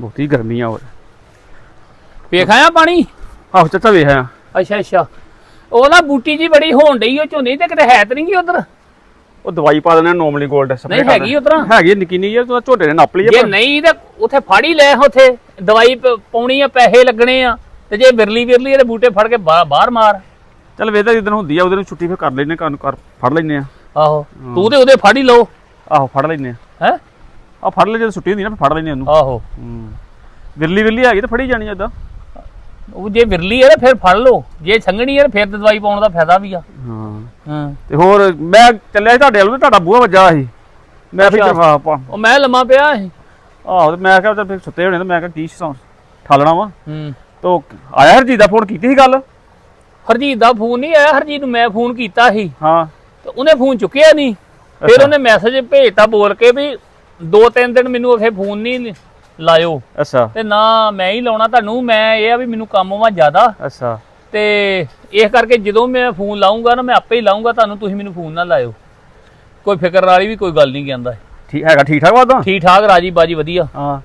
ਬਹੁਤੀ ਗਰਮੀ ਆ ਹੋਰ ਵੇਖ ਆਇਆ ਪਾਣੀ? ਆਹੋ ਚਾਚਾ ਵੇਖਿਆ ਅੱਛਾ ਅੱਛਾ। ਉਹ ਨਾ ਬੂਟੀ ਜੀ ਬੜੀ ਹੋਣ ਡਈ ਉਹ ਝੋਨੇ ਤੇ ਕਿਤੇ ਹੈ ਤੇ ਨਹੀਂ ਗੀ ਉਧਰ? ਉਹ ਦਵਾਈ ਪਾ ਦਿੰਦੇ ਨੋਰਮਲੀ ਗੋਲਡ ਨਹੀਂ ਹੈਗੀ ਉਧਰ? ਹੈਗੀ ਨਿੱਕੀ ਨਹੀਂ ਯਾਰ ਤੂੰ ਝੋਟੇ ਨੇ ਨੱਪ ਲਈ ਜੇ ਨਹੀਂ ਤੇ ਉਥੇ ਫੜ ਹੀ ਲੈ ਉਥੇ। ਦਵਾਈ ਪਾਉਣੀ ਆ ਪੈਸੇ ਲੱਗਣੇ ਆ। ਤੇ ਜੇ ਬਿਰਲੀ ਬਿਰਲੀ ਇਹਦੇ ਬੂਟੇ ਫੜ ਕੇ ਬਾਹਰ ਮਾਰ। ਚੱਲ ਵੇਦਾ ਜਿੱਦਣ ਹੁੰਦੀ ਆ ਉਹਦੇ ਨੂੰ ਛੁੱਟੀ ਫਿਰ ਕਰ ਲੈਨੇ ਕਰ ਫੜ ਲੈਨੇ ਆ। ਆਹੋ। ਤੂੰ ਤੇ ਉਹਦੇ ਫੜ ਹੀ ਲਓ। ਆਹੋ ਫੜ ਲੈਨੇ ਆ। ਹੈ? ਆ ਫੜ ਲੈ ਜਦੋਂ ਛੁੱਟੀ ਹੁੰਦੀ ਨਾ ਫਿਰ ਫੜ ਲੈਨੇ ਉਹਨੂੰ। ਆਹੋ। ਹੂੰ। ਵਿਰਲੀ ਵਿਰਲੀ ਹੈਗੀ ਤਾਂ ਫੜੀ ਜਾਣੀ ਏਦਾਂ ਉਹ ਜੇ ਬਿਰਲੀ ਹੈ ਤੇ ਫਿਰ ਫੜ ਲਓ। ਜੇ ਸੰਘਣੀ ਹੈ ਫਿਰ ਤੇ ਦਵਾਈ ਪਾਉਣ ਦਾ ਫਾਇਦਾ ਵੀ ਆ। ਹਾਂ। ਹਾਂ। ਤੇ ਹੋਰ ਮੈਂ ਚੱਲਿਆ ਸੀ ਤੁਹਾਡੇ ਵੱਲ ਤੇ ਤੁਹਾਡਾ ਬੂਹਾ ਵੱਜਾ ਸੀ। ਮੈਂ ਫਿਰ ਅੱਛਾ। ਪਾ- ਉਹ ਮੈਂ ਲੰਮਾ ਪਿਆ ਸੀ। ਆਹੋ ਤੇ ਮੈਂ ਕਿਹਾ ਚੱਲ ਫਿਰ ਸੁੱਤੇ ਹੋਣੇ ਤੇ ਮੈਂ ਕਿਹਾ ਕੀ ਸੌਂ ਠਾਲਣਾ ਵਾ। ਹੂੰ। ਤੋ ਆਇਆ ਹਰਜੀਤ ਦਾ ਫੋਨ ਕੀਤੀ ਸੀ ਗੱਲ? ਹਰਜੀਤ ਦਾ ਫੋਨ ਨਹੀਂ ਆਇਆ ਹਰਜੀਤ ਨੂੰ ਮੈਂ ਫੋਨ ਕੀਤਾ ਸੀ। ਹਾਂ। ਤੇ ਉਹਨੇ ਫੋਨ ਚੁੱਕਿਆ ਨਹੀਂ। ਫਿਰ ਅੱਛਾ। ਉਹਨੇ ਮੈਸੇਜ ਭੇਜਤਾ ਬੋਲ ਕੇ ਵੀ ਦੋ ਤਿੰਨ ਦਿਨ ਮੈਨੂੰ ਅਖੇ ਫੋਨ ਨਹੀਂ ਲਾਇਓ। ਅੱਛਾ। ਤੇ ਨਾ ਮੈਂ ਹੀ ਲਾਉਣਾ ਤੁਹਾਨੂੰ ਮੈਂ ਇਹ ਆ ਵੀ ਮੈਨੂੰ ਕੰਮ ਵਾ ਜ਼ਿਆਦਾ। ਅੱਛਾ। ਤੇ ਇਸ ਕਰਕੇ ਜਦੋਂ ਮੈਂ ਫੋਨ ਲਾਉਂਗਾ ਨਾ ਮੈਂ ਆਪੇ ਹੀ ਲਾਉਂਗਾ ਤੁਹਾਨੂੰ ਤੁਸੀਂ ਮੈਨੂੰ ਫੋਨ ਨਾ ਲਾਇਓ। ਕੋਈ ਫਿਕਰ ਵਾਲੀ ਵੀ ਕੋਈ ਗੱਲ ਨਹੀਂ ਕਹਿੰਦਾ ਠੀਕ ਹੈਗਾ ਠੀਕ ਠਾਕ ਵਾਦਾ ਠੀਕ ਠਾਕ ਰਾਜੀ ਬਾਜੀ ਵਧੀਆ। ਹਾਂ।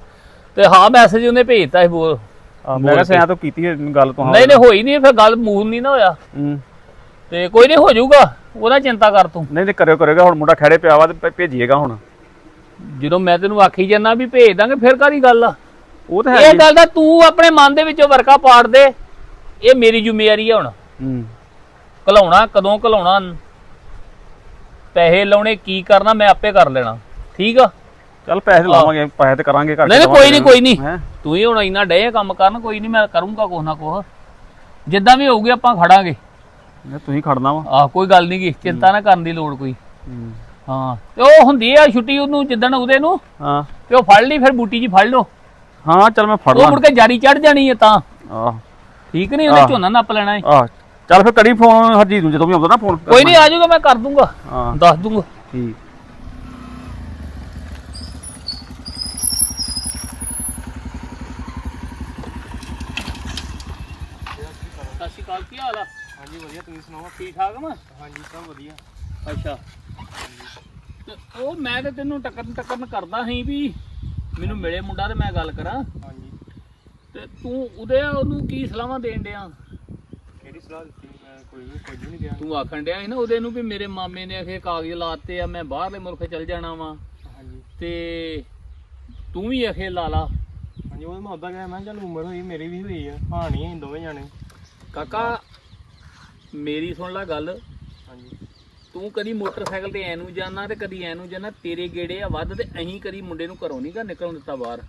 ਤੇ ਹਾਂ ਮੈਸੇਜ ਉਹਨੇ ਭੇਜਤਾ ਸੀ ਬੋਲ ਮੈਂ ਕਿਹਾ ਸਿਆ ਤੋਂ ਕੀਤੀ ਗੱਲ ਤੋਂ ਨਹੀਂ ਨਹੀਂ ਹੋਈ ਨਹੀਂ ਫਿਰ ਗੱਲ ਮੂਲ ਨਹੀਂ ਨਾ ਹੋਇਆ। ਤੇ ਕੋਈ ਨਹੀਂ ਹੋ ਜਾਊਗਾ। ਉਹਦਾ ਚਿੰਤਾ ਕਰ ਤੂੰ। ਨਹੀਂ ਨਹੀਂ ਕਰਿਓ ਕਰੇਗਾ ਹੁਣ ਮੁੰਡਾ ਖੜੇ ਪਿਆ ਵਾ ਤੇ ਭੇਜੀਏਗਾ ਹੁਣ। ਜਦੋਂ ਮੈਂ ਤੈਨੂੰ ਆਖੀ ਜਾਂਦਾ ਵੀ ਭੇਜ ਦਾਂਗੇ ਫਿਰ ਕਾਦੀ ਗੱਲ ਆ? ਉਹ ਤਾਂ ਇਹ ਹੈ ਗੱਲ ਦਾ ਤੂੰ ਆਪਣੇ ਮਨ ਦੇ ਵਿੱਚੋਂ ਵਰਕਾ ਪਾੜ ਦੇ। ਇਹ ਮੇਰੀ ਜ਼ਿੰਮੇਵਾਰੀ ਆ ਹੁਣ। ਹੂੰ। ਘਲਾਉਣਾ ਕਦੋਂ ਘਲਾਉਣਾ? ਪੈਸੇ ਲਾਉਣੇ ਕੀ ਕਰਨਾ ਮੈਂ ਆਪੇ ਕਰ ਲੈਣਾ। ਠੀਕ ਆ? ਚੱਲ ਪੈਸੇ ਤੇ ਲਾਵਾਂਗੇ ਪੈਸੇ ਤੇ ਕਰਾਂਗੇ ਘਰ ਨਹੀਂ ਨਹੀਂ ਕੋਈ ਨਹੀਂ ਕੋਈ ਨਹੀਂ। ਹੈ? ਤੂੰ ਹੀ ਹੁਣ ਇੰਨਾ ਡੇ ਕੰਮ ਕਰਨ ਕੋਈ ਨਹੀਂ ਮੈਂ ਕਰੂੰਗਾ ਕੁਛ ਨਾ ਕੁਛ। ਜਿੱਦਾਂ ਵੀ ਹੋਊਗੀ ਆਪਾਂ ਖੜਾਂਗੇ। ਤੁਸੀਂ ਖੜਨਾ ਵਾ। ਆਹ ਕੋਈ ਗੱਲ ਨਹੀਂ ਗੀ ਚਿੰਤਾ ਨਾ ਕਰਨ ਦੀ ਲੋੜ ਕੋਈ। ਹੂੰ। ਹਾਂ। ਤੇ ਉਹ ਹੁੰਦੀ ਆ ਛੁੱਟੀ ਉਹਨੂੰ ਜਿੱਦਣ ਉਹਦੇ ਨੂੰ। ਹਾਂ। ਤੇ ਉਹ ਫੜ ਲਈ ਫਿਰ ਬੂਟੀ ਜੀ ਫੜ ਲਓ। ਹਾਂ ਚੱਲ ਮੈਂ ਫੜ ਉਹ ਲਾਂ। ਮੁੜ ਕੇ ਜਾਰੀ ਚੜ ਜਾਣੀ ਹੈ ਤਾਂ। ਆਹ। ਠੀਕ ਨਹੀਂ ਉਹਨੇ ਆਹ। ਝੋਨਾ ਨੱਪ ਲੈਣਾ ਹੈ ਆਹ। ਚੱਲ ਫਿਰ ਕਰੀ ਫੋਨ ਹਰਜੀਤ ਨੂੰ ਜਦੋਂ ਵੀ ਆਉਂਦਾ ਨਾ ਫੋਨ। ਕੋਈ ਨਹੀਂ ਆ ਜਾਊਗਾ ਮੈਂ ਕਰ ਦੂੰਗਾ। ਹਾਂ। ਦੱਸ ਦੂੰਗਾ। ਠੀਕ। ਸਤਿ ਸ਼੍ਰੀ ਅਕਾਲ ਕੀ ਹਾਲ ਆ? ਹਾਂਜੀ ਵਧੀਆ ਤੁਸੀਂ ਸੁਣਾਓ? ਠੀਕ ਠਾਕ ਮੈਂ ਹਾਂਜੀ ਸਭ ਵਧੀਆ। ਅੱਛਾ। ਤੇ ਉਹ ਮੈਂ ਤੇ ਤੈਨੂੰ ਟੱਕਰਨ ਟੱਕਰਨ ਕਰਦਾ ਸੀ ਵੀ ਮੈਨੂੰ ਮਿਲੇ ਮੁੰਡਾ ਤੇ ਮੈਂ ਗੱਲ ਕਰਾਂ। ਹਾਂਜੀ। ਤੇ ਤੂੰ ਉਹਦੇ ਉਹਨੂੰ ਕੀ ਸਲਾਹਾਂ ਦੇਣ ਡਿਆ? ਕਿਹੜੀ ਸਲਾਹ ਦਿੱਤੀ? ਮੈਂ ਕੋਈ ਵੀ ਕੁਝ ਨਹੀਂ ਗਿਆ ਤੂੰ ਆਖਣ ਡਿਆ ਸੀ ਨਾ ਉਹਦੇ ਨੂੰ ਵੀ ਮੇਰੇ ਮਾਮੇ ਨੇ ਅਖੇ ਕਾਗਜ਼ ਲਾਤੇ ਆ ਮੈਂ ਬਾਹਰਲੇ ਮੁਲਕ ਚਲ ਜਾਣਾ ਵਾਂ। ਹਾਂਜੀ। ਤੇ ਤੂੰ ਵੀ ਅਖੇ ਲਾ ਲਾ। ਹਾਂਜੀ ਉਹ ਮੈਂ ਉਦਾਂ ਗਿਆ ਮੈਂ ਕਿਹਾ ਚੱਲ ਉਮਰ ਹੋਈ ਮੇਰੀ ਵੀ ਹੋਈ ਆ ਅਸੀਂ ਦੋਵੇਂ ਜਾਣੇ। ਕਾਕਾ ਮੇਰੀ ਸੁਣ ਲੈ ਗੱਲ। ਹਾਂਜੀ। ਤੂੰ ਕਦੀ ਮੋਟਰਸਾਈਕਲ ਤੇ ਐ ਨੂੰ ਜਾਣਾ ਤੇ ਕਦੀ ਐ ਨੂੰ ਜਾਣਾ, ਤੇਰੇ ਗੇੜੇ ਆ ਵੱਧ ਤੇ ਅਹੀਂ ਕਦੀ ਮੁੰਡੇ ਨੂੰ ਘਰੋਂ ਨਹੀਂਗਾ ਨਿਕਲਣ ਦਿੱਤਾ ਬਾਹਰ।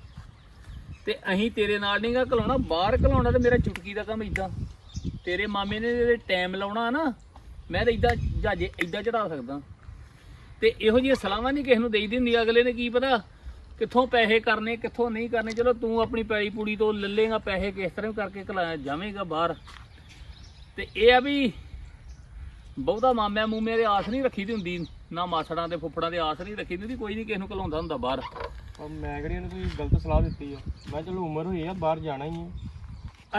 ਤੇ ਅਹੀਂ ਤੇਰੇ ਨਾਲ ਨਹੀਂਗਾ ਘਲਾਉਣਾ, ਬਾਹਰ ਘਲਾਉਣਾ ਤੇ ਮੇਰਾ ਚੁਟਕੀ ਦਾ ਕੰਮ ਇਦਾਂ ਤੇਰੇ ਮਾਮੇ ਨੇ ਜਿਹੜੇ ਟਾਈਮ ਲਾਉਣਾ ਨਾ, ਮੈਂ ਤਾਂ ਇਦਾਂ ਜਹਾਜੇ ਇਦਾਂ ਚੜਾ ਸਕਦਾ। ਤੇ ਇਹੋ ਜਿਹੀਆਂ ਸਲਾਹਾਂ ਨਹੀਂ ਕਿਸੇ ਨੂੰ ਦੇਈ ਦੀ ਅਗਲੇ ਨੇ ਕੀ ਪਤਾ ਕਿੱਥੋਂ ਪੈਸੇ ਕਰਨੇ, ਕਿੱਥੋਂ ਨਹੀਂ ਕਰਨੇ। ਚਲੋ ਤੂੰ ਆਪਣੀ ਪੈੜੀ ਪੂੜੀ ਤੋਂ ਲੱਲੇਗਾ ਪੈਸੇ ਕਿਸ ਤਰ੍ਹਾਂ ਕਰਕੇ ਘਲਾ ਜਾਵੇਂਗਾ ਬਾਹਰ। ਤੇ ਇਹ ਆ ਵੀ ਬਹੁਤਾ ਮਾਮਿਆਂ ਮੂਮਿਆਂ ਦੇ ਆਸ ਨਹੀਂ ਰੱਖੀ ਦੀ ਹੁੰਦੀ। ਨਾ ਮਾਸੜਾਂ ਦੇ ਫੁੱਫੜਾਂ ਦੇ ਆਸ ਨਹੀਂ ਰੱਖੀ ਦੀ ਹੁੰਦੀ ਕੋਈ ਨਹੀਂ ਕਿਸੇ ਨੂੰ ਘਲਾਉਂਦਾ ਹੁੰਦਾ ਬਾਹਰ। ਉਹ ਮੈਂ ਕਿਹੜੀ ਉਹਨੂੰ ਕੋਈ ਗਲਤ ਸਲਾਹ ਦਿੱਤੀ ਆ? ਮੈਂ ਚਲੋ ਉਮਰ ਹੋਈ ਆ ਬਾਹਰ ਜਾਣਾ ਹੀ ਆ।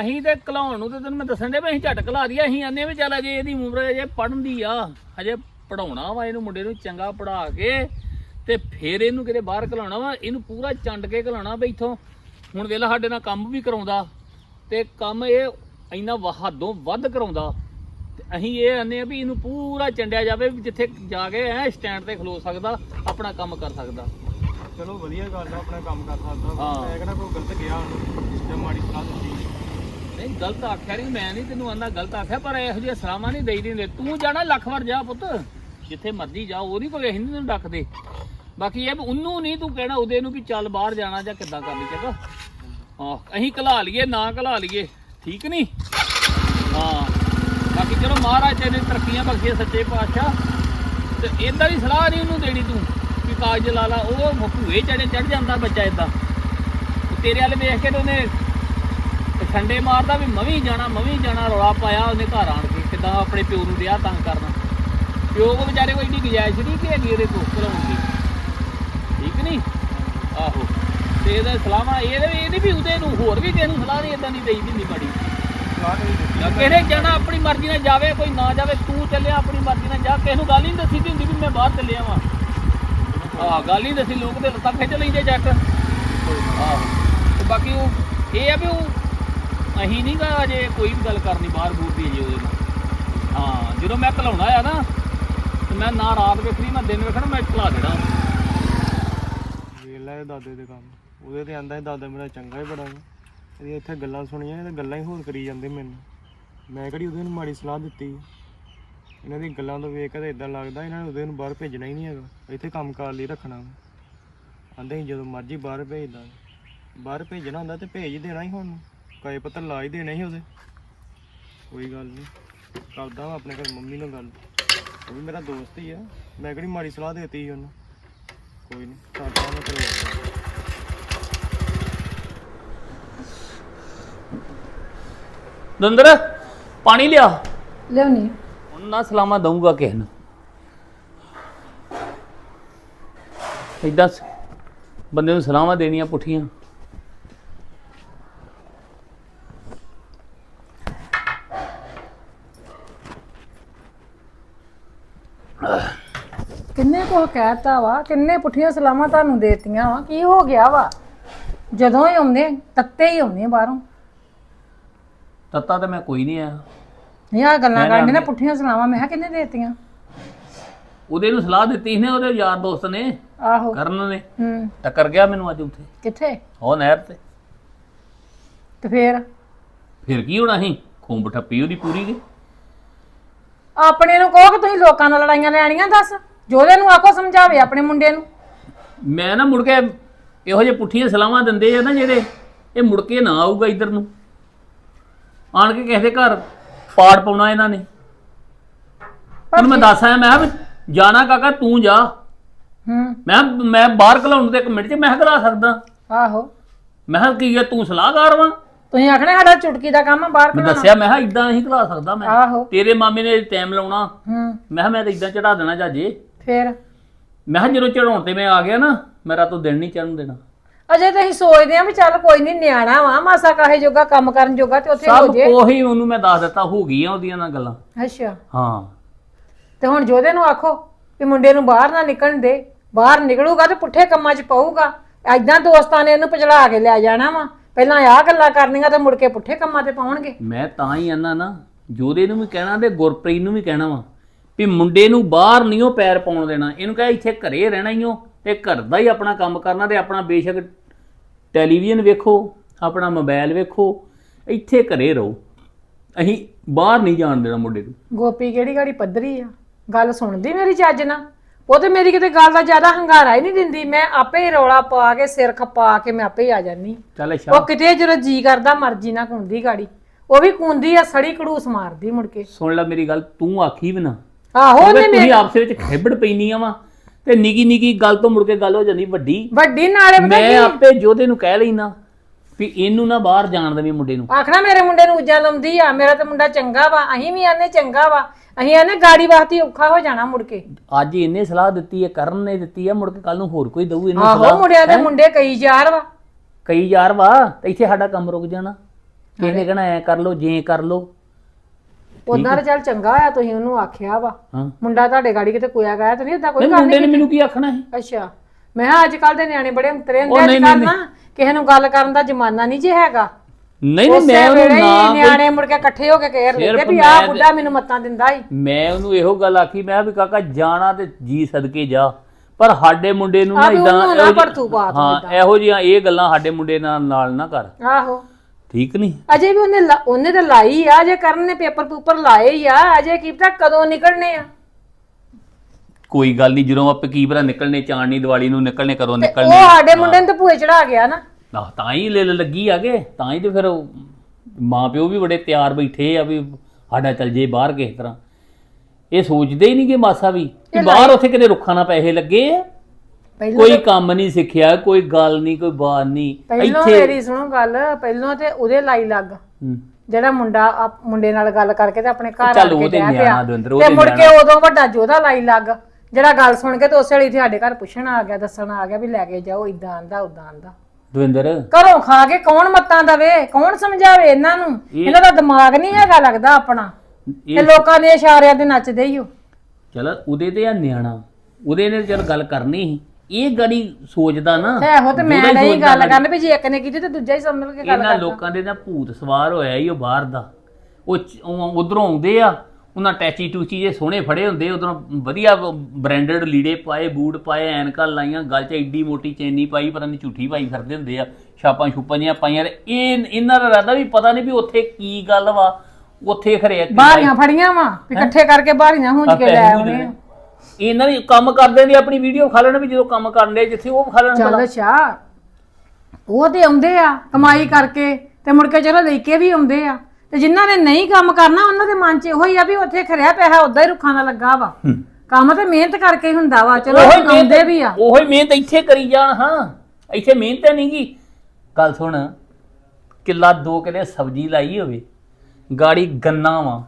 ਅਸੀਂ ਤੇ ਘਲਾਉਣ ਨੂੰ ਤੇ ਤੈਨੂੰ ਮੈਂ ਦੱਸਣ ਦੇ ਵੀ ਅਸੀਂ ਝਟ ਘਲਾ ਦਈਏ ਅਸੀਂ ਆਨੇ ਵੀ ਚੱਲ ਅਜੇ ਇਹਦੀ ਉਮਰ ਅਜੇ ਪੜਨ ਦੀ ਆ। ਹਜੇ ਪੜਾਉਣਾ ਵਾ ਇਹਨੂੰ ਮੁੰਡੇ ਨੂੰ ਚੰਗਾ ਪੜਾ ਕੇ ਤੇ ਫਿਰ ਇਹਨੂੰ ਕਿਤੇ ਬਾਹਰ ਘਲਾਉਣਾ ਵਾ ਇਹਨੂੰ ਪੂਰਾ ਚੰਡ ਕੇ ਘਲਾਉਣਾ ਵੀ ਇੱਥੋਂ। ਹੁਣ ਵੇਲਾ ਸਾਡੇ ਨਾਲ ਕੰਮ ਵੀ ਕਰਾਉਂਦਾ ਤੇ ਕੰਮ ਇਹ ਇੰਨਾ ਵ- ਹੱਦੋਂ ਵੱਧ ਕਰਾਉਂਦਾ। ਅਸੀਂ ਇਹ ਆਨੇ ਆ ਵੀ ਇਹਨੂੰ ਪੂਰਾ ਚੰਡਿਆ ਜਾਵੇ ਵੀ ਜਿੱਥੇ ਜਾ ਕੇ ਐ ਸਟੈਂਡ ਤੇ ਖਲੋ ਸਕਦਾ ਆਪਣਾ ਕੰਮ ਕਰ ਸਕਦਾ। ਚਲੋ ਵਧੀਆ ਗੱਲ ਆ ਆਪਣਾ ਕੰਮ ਕਰ ਸਕਦਾ। ਹਾਂ। ਮੈਂ ਕਿਹੜਾ ਕੋਈ ਗਲਤ ਗਿਆ ਜਾਂ ਮਾੜੀ ਸਲਾਹ ਦਿੱਤੀ। ਨਹੀਂ ਗਲਤ ਆਖਿਆ ਨਹੀਂ ਮੈਂ ਨਹੀਂ ਤੈਨੂੰ ਆਂਦਾ ਗਲਤ ਆਖਿਆ ਪਰ ਇਹੋ ਜਿਹੀਆਂ ਸਲਾਹਾਂ ਨਹੀਂ ਦੇਈ ਦਿੰਦੇ। ਤੂੰ ਜਾਣਾ ਲੱਖ ਵਾਰ ਜਾ ਪੁੱਤ ਜਿੱਥੇ ਮਰਜ਼ੀ ਜਾ ਉਹ ਨਹੀਂ ਕੋਈ ਅਸੀਂ ਨਹੀਂ ਤੈਨੂੰ ਡੱਕਦੇ। ਬਾਕੀ ਇਹ ਵੀ ਉਹਨੂੰ ਨਹੀਂ ਤੂੰ ਕਹਿਣਾ ਉਹਦੇ ਨੂੰ ਵੀ ਚੱਲ ਬਾਹਰ ਜਾਣਾ ਜਾਂ ਕਿੱਦਾਂ ਕਰਨੀ ਚੰਗਾ? ਹਾਂ ਅਸੀਂ ਘਲਾ ਲਈਏ ਨਾ ਘਲਾ ਲਈਏ ਠੀਕ ਨਹੀਂ ਬਾਕੀ ਚਲੋ ਮਹਾਰਾਜ ਨੇ ਤਰੱਕੀਆਂ ਬਖਸ਼ੇ ਸੱਚੇ ਪਾਤਸ਼ਾਹ। ਤੇ ਇਦਾਂ ਦੀ ਸਲਾਹ ਨਹੀਂ ਉਹਨੂੰ ਦੇਣੀ ਤੂੰ, ਵੀ ਕਾਗਜ਼ ਲਾ ਲਾ, ਉਹ ਭੂਏ ਚੜੇ ਚੜ ਜਾਂਦਾ ਬੱਚਾ ਇਦਾਂ ਤੇਰੇ ਵਾਲੇ ਵੇਖ ਕੇ ਤੇ ਉਹਨੇ ਤੇ ਠੰਡੇ ਮਾਰਦਾ ਵੀ ਮਵੀ ਜਾਣਾ ਮਵੀ ਜਾਣਾ, ਰੌਲਾ ਪਾਇਆ ਉਹਨੇ ਘਰ ਆਣ ਕੇ, ਕਿਦਾਂ ਆਪਣੇ ਪਿਓ ਨੂੰ ਵਿਆਹ ਤੰਗ ਕਰਨਾ। ਪਿਓ ਕੋ ਵਿਚਾਰੇ ਕੋਈ ਇੰਨੀ ਗੁਜਾਇਸ਼ ਨਹੀਂ ਕਿ ਹੈਗੀ ਇਹਦੇ ਕੋਲ ਘਲਾਉਣ ਠੀਕ ਨਹੀਂ? ਆਹੋ। ਤੇ ਇਹਦਾ ਸਲਾਹਾਂ, ਇਹਦੇ ਵੀ ਇਹਦੀ ਵੀ ਉਹਦੇ ਨੂੰ ਹੋਰ ਵੀ ਕਿਸੇ ਨੂੰ ਸਲਾਹ ਨਹੀਂ ਇਦਾਂ ਦੀ ਦੇਈ ਦਿੰਦੀ ਮਾੜੀ ਸਲਾਹ ਨਹੀਂ ਦਿੱਤੀ ਜਾਂ ਜਾਣਾ ਆਪਣੀ ਮਰਜ਼ੀ ਨਾਲ ਜਾਵੇ, ਕੋਈ ਨਾ ਜਾਵੇ, ਤੂੰ ਚੱਲਿਆ, ਆਪਣੀ ਮਰਜ਼ੀ ਨਾਲ ਜਾ। ਕਿਸੇ ਨੂੰ ਗੱਲ ਨਹੀਂ ਦੱਸੀ ਦੀ ਹੁੰਦੀ ਵੀ ਮੈਂ ਬਾਹਰ ਚੱਲਿਆ ਵਾਂ। ਆਹ, ਗੱਲ ਨਹੀਂ ਦੱਸੀ, ਲੋਕ ਦੇ ਲੱਤਾਂ ਖਿੱਚ ਲੈਂਦੇ ਜੱਟ। ਆਹੋ, ਤੇ ਬਾਕੀ ਉਹ ਇਹ ਆ ਵੀ ਉਹ ਅਹੀਂ ਨਹੀਂ ਗਾ ਅਜੇ ਕੋਈ ਵੀ ਗੱਲ ਕਰਨੀ ਬਾਹਰ ਬੂਰ ਦੀ ਅਜੇ ਉਹਦੇ ਨਾਲ। ਹਾਂ, ਜਦੋਂ ਮੈਂ ਘਲਾਉਣਾ ਆ ਨਾ, ਤੇ ਮੈਂ ਨਾ ਰਾਤ ਵੇਖਣੀ, ਨਾ ਦਿਨ ਵੇਖਣਾ, ਮੈਂ ਘਲਾ ਦੇਣਾ। ਵੇਖ ਦਾਦੇ ਦੇ ਕੰਮ। ਉਹਦੇ ਤੇ ਆਂਦਾ ਦਾਦਾ ਮੇਰਾ ਚੰਗਾ ਹੀ ਬੜਾ ਵਾ। ਇਹਦੀਆਂ ਇੱਥੇ ਗੱਲਾਂ ਸੁਣੀਆਂ ਇਹ ਤਾਂ ਗੱਲਾਂ ਹੀ ਹੋਰ ਕਰੀ ਜਾਂਦੇ ਮੈਨੂੰ। ਮੈਂ ਕਿਹੜੀ ਉਹਦੇ ਨੂੰ ਮਾੜੀ ਸਲਾਹ ਦਿੱਤੀ? ਇਹਨਾਂ ਦੀ ਗੱਲਾਂ ਤੋਂ ਵੇਖ ਕੇ ਤਾਂ ਇਦਾਂ ਲੱਗਦਾ ਇਹਨਾਂ ਨੇ ਉਹਦੇ ਨੂੰ ਬਾਹਰ ਭੇਜਣਾ ਹੀ ਨਹੀਂ ਹੈਗਾ। ਇੱਥੇ ਕੰਮ ਕਾਰ ਲਈ ਰੱਖਣਾ। ਵਾ। ਆਂਦੇ ਸੀ ਜਦੋਂ ਮਰਜ਼ੀ ਬਾਹਰ ਭੇਜ ਦਾਂਗੇ। ਬਾਹਰ ਭੇਜਣਾ ਹੁੰਦਾ ਤੇ ਭੇਜ ਹੀ ਦੇਣਾ ਹੀ ਹੁਣ। ਕਾਏ ਪੱਤਰ ਲਾ ਹੀ ਦੇਣੇ ਸੀ ਉਹਦੇ। ਕੋਈ ਗੱਲ ਨਹੀਂ। ਕਰਦਾ ਮੈਂ ਆਪਣੇ ਘਰ ਮੰਮੀ ਨਾਲ ਗੱਲ। ਉਹ ਵੀ ਮੇਰਾ ਦੋਸਤ ਹੀ ਆ। ਮੈਂ ਕਿਹੜੀ ਮਾੜੀ ਸਲਾਹ ਦੇਤੀ ਸੀ ਉਹਨੂੰ? ਕੋਈ ਨਹੀਂ। ਕਰਦਾ ਮੈਂ ਕਰਵਾ ਦੰਦਰ ਪਾਣੀ ਲਿਆ। ਲਿਆਉਣੀ। ਹੁਣ ਨਾ ਸਲਾਮਾਂ ਦਊਂਗਾ ਕਿਸੇ ਨੂੰ। ਇਦਾਂ ਬੰਦੇ ਨੂੰ ਸਲਾਮਾਂ ਦੇਣੀਆਂ ਪੁੱਠੀਆਂ। ਕਿੰਨੇ ਕੋ ਕਹਿਤਾ ਵਾ ਕਿੰਨੇ ਪੁੱਠੀਆਂ ਸਲਾਮਾਂ ਤੁਹਾਨੂੰ ਦੇਤੀਆਂ ਵਾ ਕੀ ਹੋ ਗਿਆ ਵਾ? ਜਦੋਂ ਹੀ ਆਉਂਦੇ ਤੱਤੇ ਹੀ ਆਉਂਦੇ ਬਾਹਰੋਂ। ਤੱਤਾ ਤੇ ਮੈਂ ਕੋਈ ਨਹੀਂ ਆਇਆ। ਨਹੀਂ ਆ ਗੱਲਾਂ ਮੈਂ ਕਰਦੇ ਨੇ। ਪੁੱਠੀਆਂ ਸਲਾਮਾਂ ਮੈਂ ਕਿਹਾ ਕਿੰਨੇ ਦੇਤੀਆਂ? ਉਹਦੇ ਨੂੰ ਸਲਾਹ ਦਿੱਤੀ ਸੀ ਨੇ ਉਹਦੇ ਯਾਰ ਦੋਸਤ ਨੇ ਆਹੋ। ਕਰਨ ਨੇ। ਹੂੰ। ਟੱਕਰ ਗਿਆ ਮੈਨੂੰ ਅੱਜ ਉੱਥੇ। ਕਿੱਥੇ? ਉਹ ਨਹਿਰ ਤੇ। ਤੇ ਫੇਰ? ਫਿਰ ਕੀ ਹੋਣਾ ਸੀ? ਖੂੰਬ ਠੱਪੀ ਉਹਦੀ ਪੂਰੀ ਦੀ ਆਪਣੇ ਨੂੰ ਕਹੋ ਕਿ ਤੁਸੀਂ ਲੋਕਾਂ ਨਾਲ ਲੜਾਈਆਂ ਲੈਣੀਆਂ ਦੱਸ। ਜੋਦੇ ਨੂੰ ਆਖੋ ਸਮਝਾਵੇ ਆਪਣੇ ਮੁੰਡੇ ਨੂੰ। ਮੈਂ ਨਾ ਮੁੜ ਕੇ ਇਹੋ ਜਿਹੇ ਪੁੱਠੀਆਂ ਸਲਾਹਾਂ ਦਿੰਦੇ ਆ ਨਾ ਜਿਹੜੇ ਇਹ ਮੁੜ ਕੇ ਨਾ ਆਊਗਾ ਇੱਧਰ ਨੂੰ। ਆਣ ਕੇ ਕਿਸੇ ਦੇ ਘਰ ਪਾੜ ਪਾਉਣਾ ਇਹਨਾਂ ਨੇ। ਉਹਨੂੰ ਮੈਂ ਦੱਸ ਆਇਆ ਮੈਂ ਕਿਹਾ ਵੀ ਜਾਣਾ ਕਾਕਾ ਤੂੰ ਜਾ। ਹੂੰ। ਮੈਂ ਕਿਹਾ ਮੈਂ ਬਾਹਰ ਘਲਾਉਣ ਤੇ ਇੱਕ ਮਿੰਟ 'ਚ ਮੈਂ ਘਲਾ ਸਕਦਾ। ਆਹੋ। ਮੈਂ ਕਿਹਾ ਕੀ ਹੈ ਤੂੰ ਸਲਾਹਕਾਰ ਵਾਂ? ਤੁਸੀਂ ਆਖਣਾ ਸਾਡਾ ਚੁਟਕੀ ਦਾ ਕੰਮ ਆ ਬਾਹਰ ਮੈਂ ਦੱਸਿਆ ਮੈਂ ਕਿਹਾ ਇਦਾਂ ਨਹੀਂ ਘਲਾ ਸਕਦਾ ਮੈਂ। ਆਹੋ। ਤੇਰੇ ਮਾਮੇ ਨੇ ਟਾਈਮ ਲਾਉਣਾ। ਹੂੰ। ਮੈਂ ਕਿਹਾ ਮੈਂ ਤਾਂ ਇਦਾਂ ਚੜਾ ਦੇਣਾ ਜਾਜੇ ਫੇਰ? ਮੈਂ ਕਿਹਾ ਜਦੋਂ ਚੜਾਉਣ ਤੇ ਮੈਂ ਆ ਗਿਆ ਨਾ ਮੇਰਾ ਤੂੰ ਦਿਨ ਨਹੀਂ ਚੜਨ ਦੇਣਾ। ਅਜੇ ਤਾਂ ਅਸੀਂ ਸੋਚਦੇ ਆਂ ਵੀ ਚੱਲ ਕੋਈ ਨਹੀਂ ਨਿਆਣਾ ਵਾ ਮਾਸਾ ਕਾਹੇ ਜੋਗਾ ਕੰਮ ਕਰਨ ਜੋਗਾ ਤੇ ਉੱਥੇ ਹੋ ਸਭ ਜੇ। ਉਹੀ ਉਹਨੂੰ ਮੈਂ ਦੱਸ ਦਿੱਤਾ ਹੋ ਗਈਆਂ ਉਹਦੀਆਂ ਨਾਲ ਗੱਲਾਂ। ਅੱਛਾ। ਹਾਂ। ਤੇ ਹੁਣ ਜੋਦੇ ਨੂੰ ਆਖੋ ਵੀ ਮੁੰਡੇ ਨੂੰ ਬਾਹਰ ਨਾ ਨਿਕਲਣ ਦੇ ਬਾਹਰ ਨਿਕਲੂਗਾ ਤੇ ਪੁੱਠੇ ਕੰਮਾਂ 'ਚ ਪਊਗਾ। ਐਦਾਂ ਦੋਸਤਾਂ ਨੇ ਇਹਨੂੰ ਪਜਲਾ ਕੇ ਲੈ ਜਾਣਾ ਵਾ। ਪਹਿਲਾਂ ਆਹ ਗੱਲਾਂ ਕਰਨੀਆਂ ਤੇ ਮੁੜ ਕੇ ਪੁੱਠੇ ਕੰਮਾਂ ਤੇ ਪਾਉਣਗੇ। ਮੈਂ ਤਾਂ ਹੀ ਆਨਾ ਨਾ ਜੋਦੇ ਨੂੰ ਵੀ ਕਹਿਣਾ ਤੇ ਗੁਰਪ੍ਰੀਤ ਨੂੰ ਵੀ ਕਹਿਣਾ ਵਾ ਵੀ ਮੁੰਡੇ ਨੂੰ ਬਾਹਰ ਨਹੀਂ ਉਹ ਪੈਰ ਪਾਉਣ ਦੇਣਾ। ਇਹਨੂੰ ਕਹੇ ਇੱਥੇ ਘਰੇ ਰਹਿਣਾ ਹੀ ਉਹ ਤੇ ਘਰ ਦਾ ਹੀ ਆਪਣਾ ਕੰਮ ਕਰਨਾ ਤੇ ਆਪਣਾ ਬੇਸ਼ੱਕ ਟੈਲੀਵਿਜ਼ਨ ਵੇਖੋ ਆਪਣਾ ਮੋਬਾਈਲ ਵੇਖੋ ਇੱਥੇ ਘਰੇ ਰਹੋ। ਅਸੀਂ ਬਾਹਰ ਨਹੀਂ ਜਾਣ ਦੇਣਾ ਮੁੰਡੇ ਨੂੰ। ਗੋਪੀ ਕਿਹੜੀ ਗਾੜੀ ਪੱਧਰੀ ਆ? ਗੱਲ ਸੁਣਦੀ ਮੇਰੀ ਚੱਜ ਨਾਲ? ਉਹ ਤੇ ਮੇਰੀ ਕਿਤੇ ਗੱਲ ਦਾ ਜ਼ਿਆਦਾ ਹੰਗਾਰਾ ਹੀ ਨਹੀਂ ਦਿੰਦੀ। ਮੈਂ ਆਪੇ ਹੀ ਰੌਲਾ ਪਾ ਕੇ ਸਿਰ ਖਪਾ ਕੇ ਮੈਂ ਆਪੇ ਹੀ ਆ ਜਾਨੀ ਚੱਲ ਉਹ ਕਿਤੇ ਜਦੋਂ ਜੀ ਕਰਦਾ ਮਰਜ਼ੀ ਨਾ ਕੁੰਦੀ ਗਾੜੀ। ਉਹ ਵੀ ਕੁੰਦੀ ਆ ਸੜੀ ਕੜੂਸ ਮਾਰਦੀ ਮੁੜ ਕੇ। ਸੁਣ ਲੈ ਮੇਰੀ ਗੱਲ ਤੂੰ ਆਖੀ ਵੀ ਨਾ। ਆਹੋ ਉਹਨੇ ਤੁਸੀਂ ਮੇਰੀ ਆਪਸ ਵਿੱਚ ਖੇਬੜ ਪੈਣੀਆਂ ਵਾ। ਤੇ ਨਿੱਕੀ ਨਿੱਕੀ ਗੱਲ ਤੋਂ ਮੁੜ ਕੇ ਗੱਲ ਹੋ ਜਾਂਦੀ ਵੱਡੀ। ਵੱਡੀ ਨਾਲੇ ਪਤਾ ਮੈਂ ਕੀ? ਆਪੇ ਜੋਦੇ ਨੂੰ ਕਹਿ ਲੈਣਾ ਵੀ ਇਹਨੂੰ ਨਾ ਬਾਹਰ ਜਾਣ ਦੇਵੀਂ ਮੁੰਡੇ ਨੂੰ। ਆਖਣਾ ਮੇਰੇ ਮੁੰਡੇ ਨੂੰ ਉੱਜਾ ਲਾਉਂਦੀ ਆ ਮੇਰਾ ਤਾਂ ਮੁੰਡਾ ਚੰਗਾ ਵਾ ਅਸੀਂ ਵੀ ਆਨੇ ਚੰਗਾ ਵਾ। ਅਸੀਂ ਆਨੇ ਗਾੜੀ ਵਾਸਤੇ ਔਖਾ ਹੋ ਜਾਣਾ ਮੁੜ ਕੇ। ਅੱਜ ਇਹਨੇ ਸਲਾਹ ਦਿੱਤੀ ਹੈ ਕਰਨ ਨੇ ਦਿੱਤੀ ਹੈ ਮੁੜ ਕੇ ਕੱਲ ਨੂੰ ਹੋਰ ਕੋਈ ਦਊ ਇਹਨੂੰ ਆਹੋ ਸਲਾਹ। ਮੁੰਡਿਆਂ ਦੇ ਮੁੰਡੇ ਕਈ ਯਾਰ ਵਾ। ਕਈ ਯਾਰ ਵਾ ਤੇ ਇੱਥੇ ਸਾਡਾ ਕੰਮ ਰੁਕ ਜਾਣਾ। ਕਿਸੇ ਨੇ ਕਹਿਣਾ ਐ ਕਰ ਲੋ ਜੇ ਕਰ ਲੋ ਉਹਨਾਂ ਦਾ ਚੱਲ ਚੰਗਾ ਆ ਤੁਸੀਂ ਉਹਨੂੰ ਆਖਿਆ ਵਾ। ਹਾਂ। ਮੁੰਡਾ ਤੁਹਾਡੇ ਗਾੜੀ ਕਿਤੇ ਕੋਇਆ ਗਿਆ ਤਾਂ ਨਹੀਂ ਏਦਾਂ ਕੋਈ ਨਹੀਂ ਗੱਲ ਮੁੰਡੇ ਨੇ ਮੈਨੂੰ ਕੀ ਆਖਣਾ ਹੈ ਅੱਛਾ। ਮੈਂ ਕਿਹਾ ਅੱਜ ਕੱਲ ਦੇ ਨਿਆਣੇ ਬੜੇ ਅੰਤਰੇ ਹੁੰਦੇ ਅੱਜ ਕੱਲ ਨਾ ਕਿਸੇ ਨੂੰ ਗੱਲ ਕਰਨ ਦਾ ਜ਼ਮਾਨਾ ਨਹੀਂ ਜੇ ਹੈਗਾ। ਨਹੀਂ ਨਹੀਂ ਮੈਂ ਉਹਨੂੰ ਹੀ ਨਾ ਨਿਆਣੇ ਮੁੜ ਕੇ ਇਕੱਠੇ ਹੋ ਕੇ ਕਹਿਰ ਲੈਂਦੇ ਵੀ ਆਹ ਬੁੱਢਾ ਮੈਨੂੰ ਮੱਤਾਂ ਦਿੰਦਾ ਈ। ਮੈਂ ਉਹਨੂੰ ਇਹੋ ਗੱਲ ਆਖੀ ਮੈਂ ਕਿਹਾ ਵੀ ਕਾਕਾ ਜਾਣਾ ਤੇ ਜੀ ਸਦਕੇ ਜਾ। ਪਰ ਸਾਡੇ ਮੁੰਡੇ ਨੂੰ ਨਾ ਇਦਾਂ ਹਾਂ ਇਹੋ ਜਿਹੀਆਂ ਇਹ ਗੱਲਾਂ ਸਾਡੇ ਮੁੰਡੇ ਨਾਲ ਨਾਲ ਨਾ ਕਰ। ਆਹੋ। ਠੀਕ ਨਹੀਂ? ਅਜੇ ਵੀ ਉਹਨੇ ਲਾ- ਉਹਨੇ ਤਾਂ ਲਾਈ ਆ ਅਜੇ ਕਰਨ ਨੇ ਪੇਪਰ ਪੂਪਰ ਲਾਏ ਹੀ ਆ ਅਜੇ ਕੀ ਪਤਾ ਕਦੋਂ ਨਿਕਲਣੇ ਆ। ਕੋਈ ਗੱਲ ਨਹੀਂ ਜਦੋਂ ਆਪੇ ਕੀ ਭਰਾ ਨਿਕਲਨੇ ਚਾਣਨੀ ਦੀਵਾਲੀ ਨੂੰ ਨਿਕਲਨੇ ਕਰੋ ਉਹ ਨਿਕਲਨੇ ਸਾਡੇ ਮੁੰਡੇ ਨੂੰ ਤਾਂ ਭੂਏ ਚੜਾ ਗਿਆ ਨਾ। ਆਹ, ਤਾਂ ਹੀ ਲੈ ਲੱਗੀ ਆਗੇ ਤਾਂ ਹੀ ਤੇ ਫਿਰ ਉਹ ਮਾਂ ਪਿਓ ਵੀ ਬੜੇ ਤਿਆਰ ਬੈਠੇ ਆ ਵੀ ਸਾਡਾ ਚੱਲ ਜੇ ਬਾਹਰ ਕਿਸੇ ਤਰ੍ਹਾਂ। ਇਹ ਸੋਚਦੇ ਹੀ ਨਹੀਂ ਕਿ ਮਾਸਾ ਵੀ ਕਿ ਬਾਹਰ ਉੱਥੇ ਕਿਤੇ ਰੁੱਖਾਂ ਨਾਲ ਪੈਸੇ ਲੱਗੇ ਆ। ਪਹਿਲਾਂ ਕੋਈ ਕੰਮ ਨਹੀਂ ਸਿੱਖਿਆ ਕੋਈ ਗੱਲ ਨਹੀਂ ਕੋਈ ਬਾਤ ਨਹੀਂ। ਪਹਿਲਾਂ ਮੇਰੀ ਸੁਣੋ ਗੱਲ ਪਹਿਲਾਂ ਤੇ ਉਹਦੇ ਲਾਈ ਲੱਗ। ਹੂੰ। ਜਿਹੜਾ ਮੁੰਡਾ ਆਪ- ਮੁੰਡੇ ਨਾਲ ਗੱਲ ਕਰਕੇ ਤੇ ਆਪਣੇ ਘਰ ਚੱਲ ਆ ਕੇ ਉਹ ਤੇ ਡਿਆ ਨਿਆਣਾ ਪਿਆ। ਦਵਿੰਦਰ, ਉਹ ਤੇ ਤੇ ਮੁੜ ਕੇ ਉਦੋਂ ਵੱਡਾ ਜੋਧਾ ਲਾਈ ਲੱਗ। ਜਿਹੜਾ ਗੱਲ ਸੁਣ ਕੇ ਤੇ ਉਸੇ ਵੇਲੇ ਇੱਥੇ ਸਾਡੇ ਘਰ ਪੁੱਛਣ ਆ ਗਿਆ ਦੱਸਣ ਆ ਗਿਆ ਵੀ ਲੈ ਕੇ ਜਾਓ ਇਦਾਂ ਆਂਦਾ ਉਦਾਂ ਆਂਦਾ। ਦਵਿੰਦਰ? ਘਰੋਂ ਖਾ ਕੇ ਕੌਣ ਮੱਤਾਂ ਦਵੇ? ਕੌਣ ਸਮਝਾਵੇ ਇਹਨਾਂ ਨੂੰ? ਇਹਨਾਂ ਦਾ ਦਿਮਾਗ ਨਹੀਂ ਹੈਗਾ ਲੱਗਦਾ ਆਪਣਾ। ਇਹ ਇਹ ਲੋਕਾਂ ਦੇ ਇਸ਼ਾਰਿਆਂ ਤੇ ਨੱਚਦੇ ਹੀ ਹੋ। ਚਲ ਉਹਦੇ ਤੇ ਆ ਨਿਆਣਾ। ਉਹਦੇ ਨੇ ਚਲ ਗੱਲ ਕਰਨੀ ਸੀ। ਇਹ ਗੜੀ ਸੋਚਦਾ ਨਾ ਇਹੋ ਤੇ ਮੈਂ ਹੀ ਨਹੀਂ ਸੋਚਦਾ ਗੱਲ ਗਾੜੀ। ਕਰਨ ਵੀ ਜੇ ਇੱਕ ਨੇ ਕੀਤੀ ਤੇ ਦੂਜਾ ਹੀ ਸਮਝ ਕੇ ਗੱਲ ਇਹਨਾਂ ਕਰਦਾ ਲੋਕਾਂ ਦੇ ਨਾ ਭੂਤ ਸਵਾਰ ਹੋਇਆ ਹੀ ਉਹ ਬਾਹਰ ਦਾ ਉਹ ਉਧਰੋਂ ਆਉਂਦੇ ਆ ਉਹਨਾਂ ਟੈਚੀ ਟੂਚੀ ਜੇ ਸੋਹਣੇ ਫੜੇ ਹੁੰਦੇ ਉਧਰੋਂ ਵਧੀਆ ਬ੍ਰਾਂਡਡ ਲੀੜੇ ਪਾਏ ਬੂਟ ਪਾਏ ਐਨਕਾਂ ਲਾਈਆਂ ਗਲ 'ਚ ਐਡੀ ਮੋਟੀ ਚੈਨੀ ਪਾਈ ਪਤਾ ਨਹੀਂ ਝੂਠੀ ਪਾਈ ਫਿਰਦੇ ਹੁੰਦੇ ਆ ਛਾਪਾਂ ਛੁਪਾਂ ਜੀਆਂ ਪਾਈਆਂ ਤੇ ਇਹ ਇਹਨਾਂ ਦਾ ਇਰਾਦਾ ਵੀ ਪਤਾ ਨਹੀਂ ਵੀ ਉੱਥੇ ਕੀ ਗੱਲ ਵਾ ਉੱਥੇ ਖਰੇ ਬਾਹਰੀਆਂ ਫੜੀਆਂ ਵਾ ਵੀ ਇਕੱਠੇ ਕਰਕੇ ਬਾਹਰੀਆਂ ਹੁੰਜ ਕੇ ਲੈ ਆਉਣੇ ਆ। ਇਹਨਾਂ ਨੇ ਕੰਮ ਕਰਦੇ ਦੀ ਆਪਣੀ ਵੀਡੀਓ ਖਾ ਲੈਣ ਵੀ ਜਦੋਂ ਕੰਮ ਕਰਨ ਦੇ ਜਿੱਥੇ ਉਹ ਖਾ ਲੈਣ ਚੱਲ। ਅੱਛਾ ਉਹ ਤੇ ਆਉਂਦੇ ਆ ਕਮਾਈ ਕਰਕੇ ਤੇ ਮੁੜ ਕੇ ਚਲੋ ਲੈ ਕੇ ਵੀ ਆਉਂਦੇ ਆ। ਤੇ ਜਿਨ੍ਹਾਂ ਨੇ ਨਹੀਂ ਕੰਮ ਕਰਨਾ ਉਹਨਾਂ ਦੇ ਮਨ 'ਚ ਇਹੋ ਹੀ ਆ ਵੀ ਉੱਥੇ ਖਰਿਆ ਪੈਸਾ ਉਦਾਂ ਹੀ ਰੁੱਖਾਂ ਦਾ ਲੱਗਾ ਵਾ। ਕੰਮ ਤੇ ਮਿਹਨਤ ਕਰਕੇ ਹੀ ਹੁੰਦਾ ਵਾ ਚਲੋ ਉਹੀ ਆਉਂਦੇ ਵੀ ਆ। ਉਹੀ ਮਿਹਨਤ ਇੱਥੇ ਕਰੀ ਜਾਣ ਹਾਂ। ਇੱਥੇ ਮਿਹਨਤ ਨਹੀਂ ਗੀ ਗੱਲ ਸੁਣ ਕਿੱਲਾ ਦੋ ਕਿਲੇ ਸਬਜ਼ੀ ਲਾਈ ਹੋਵੇ ਗਾੜੀ ਗੰਨਾ ਵਾ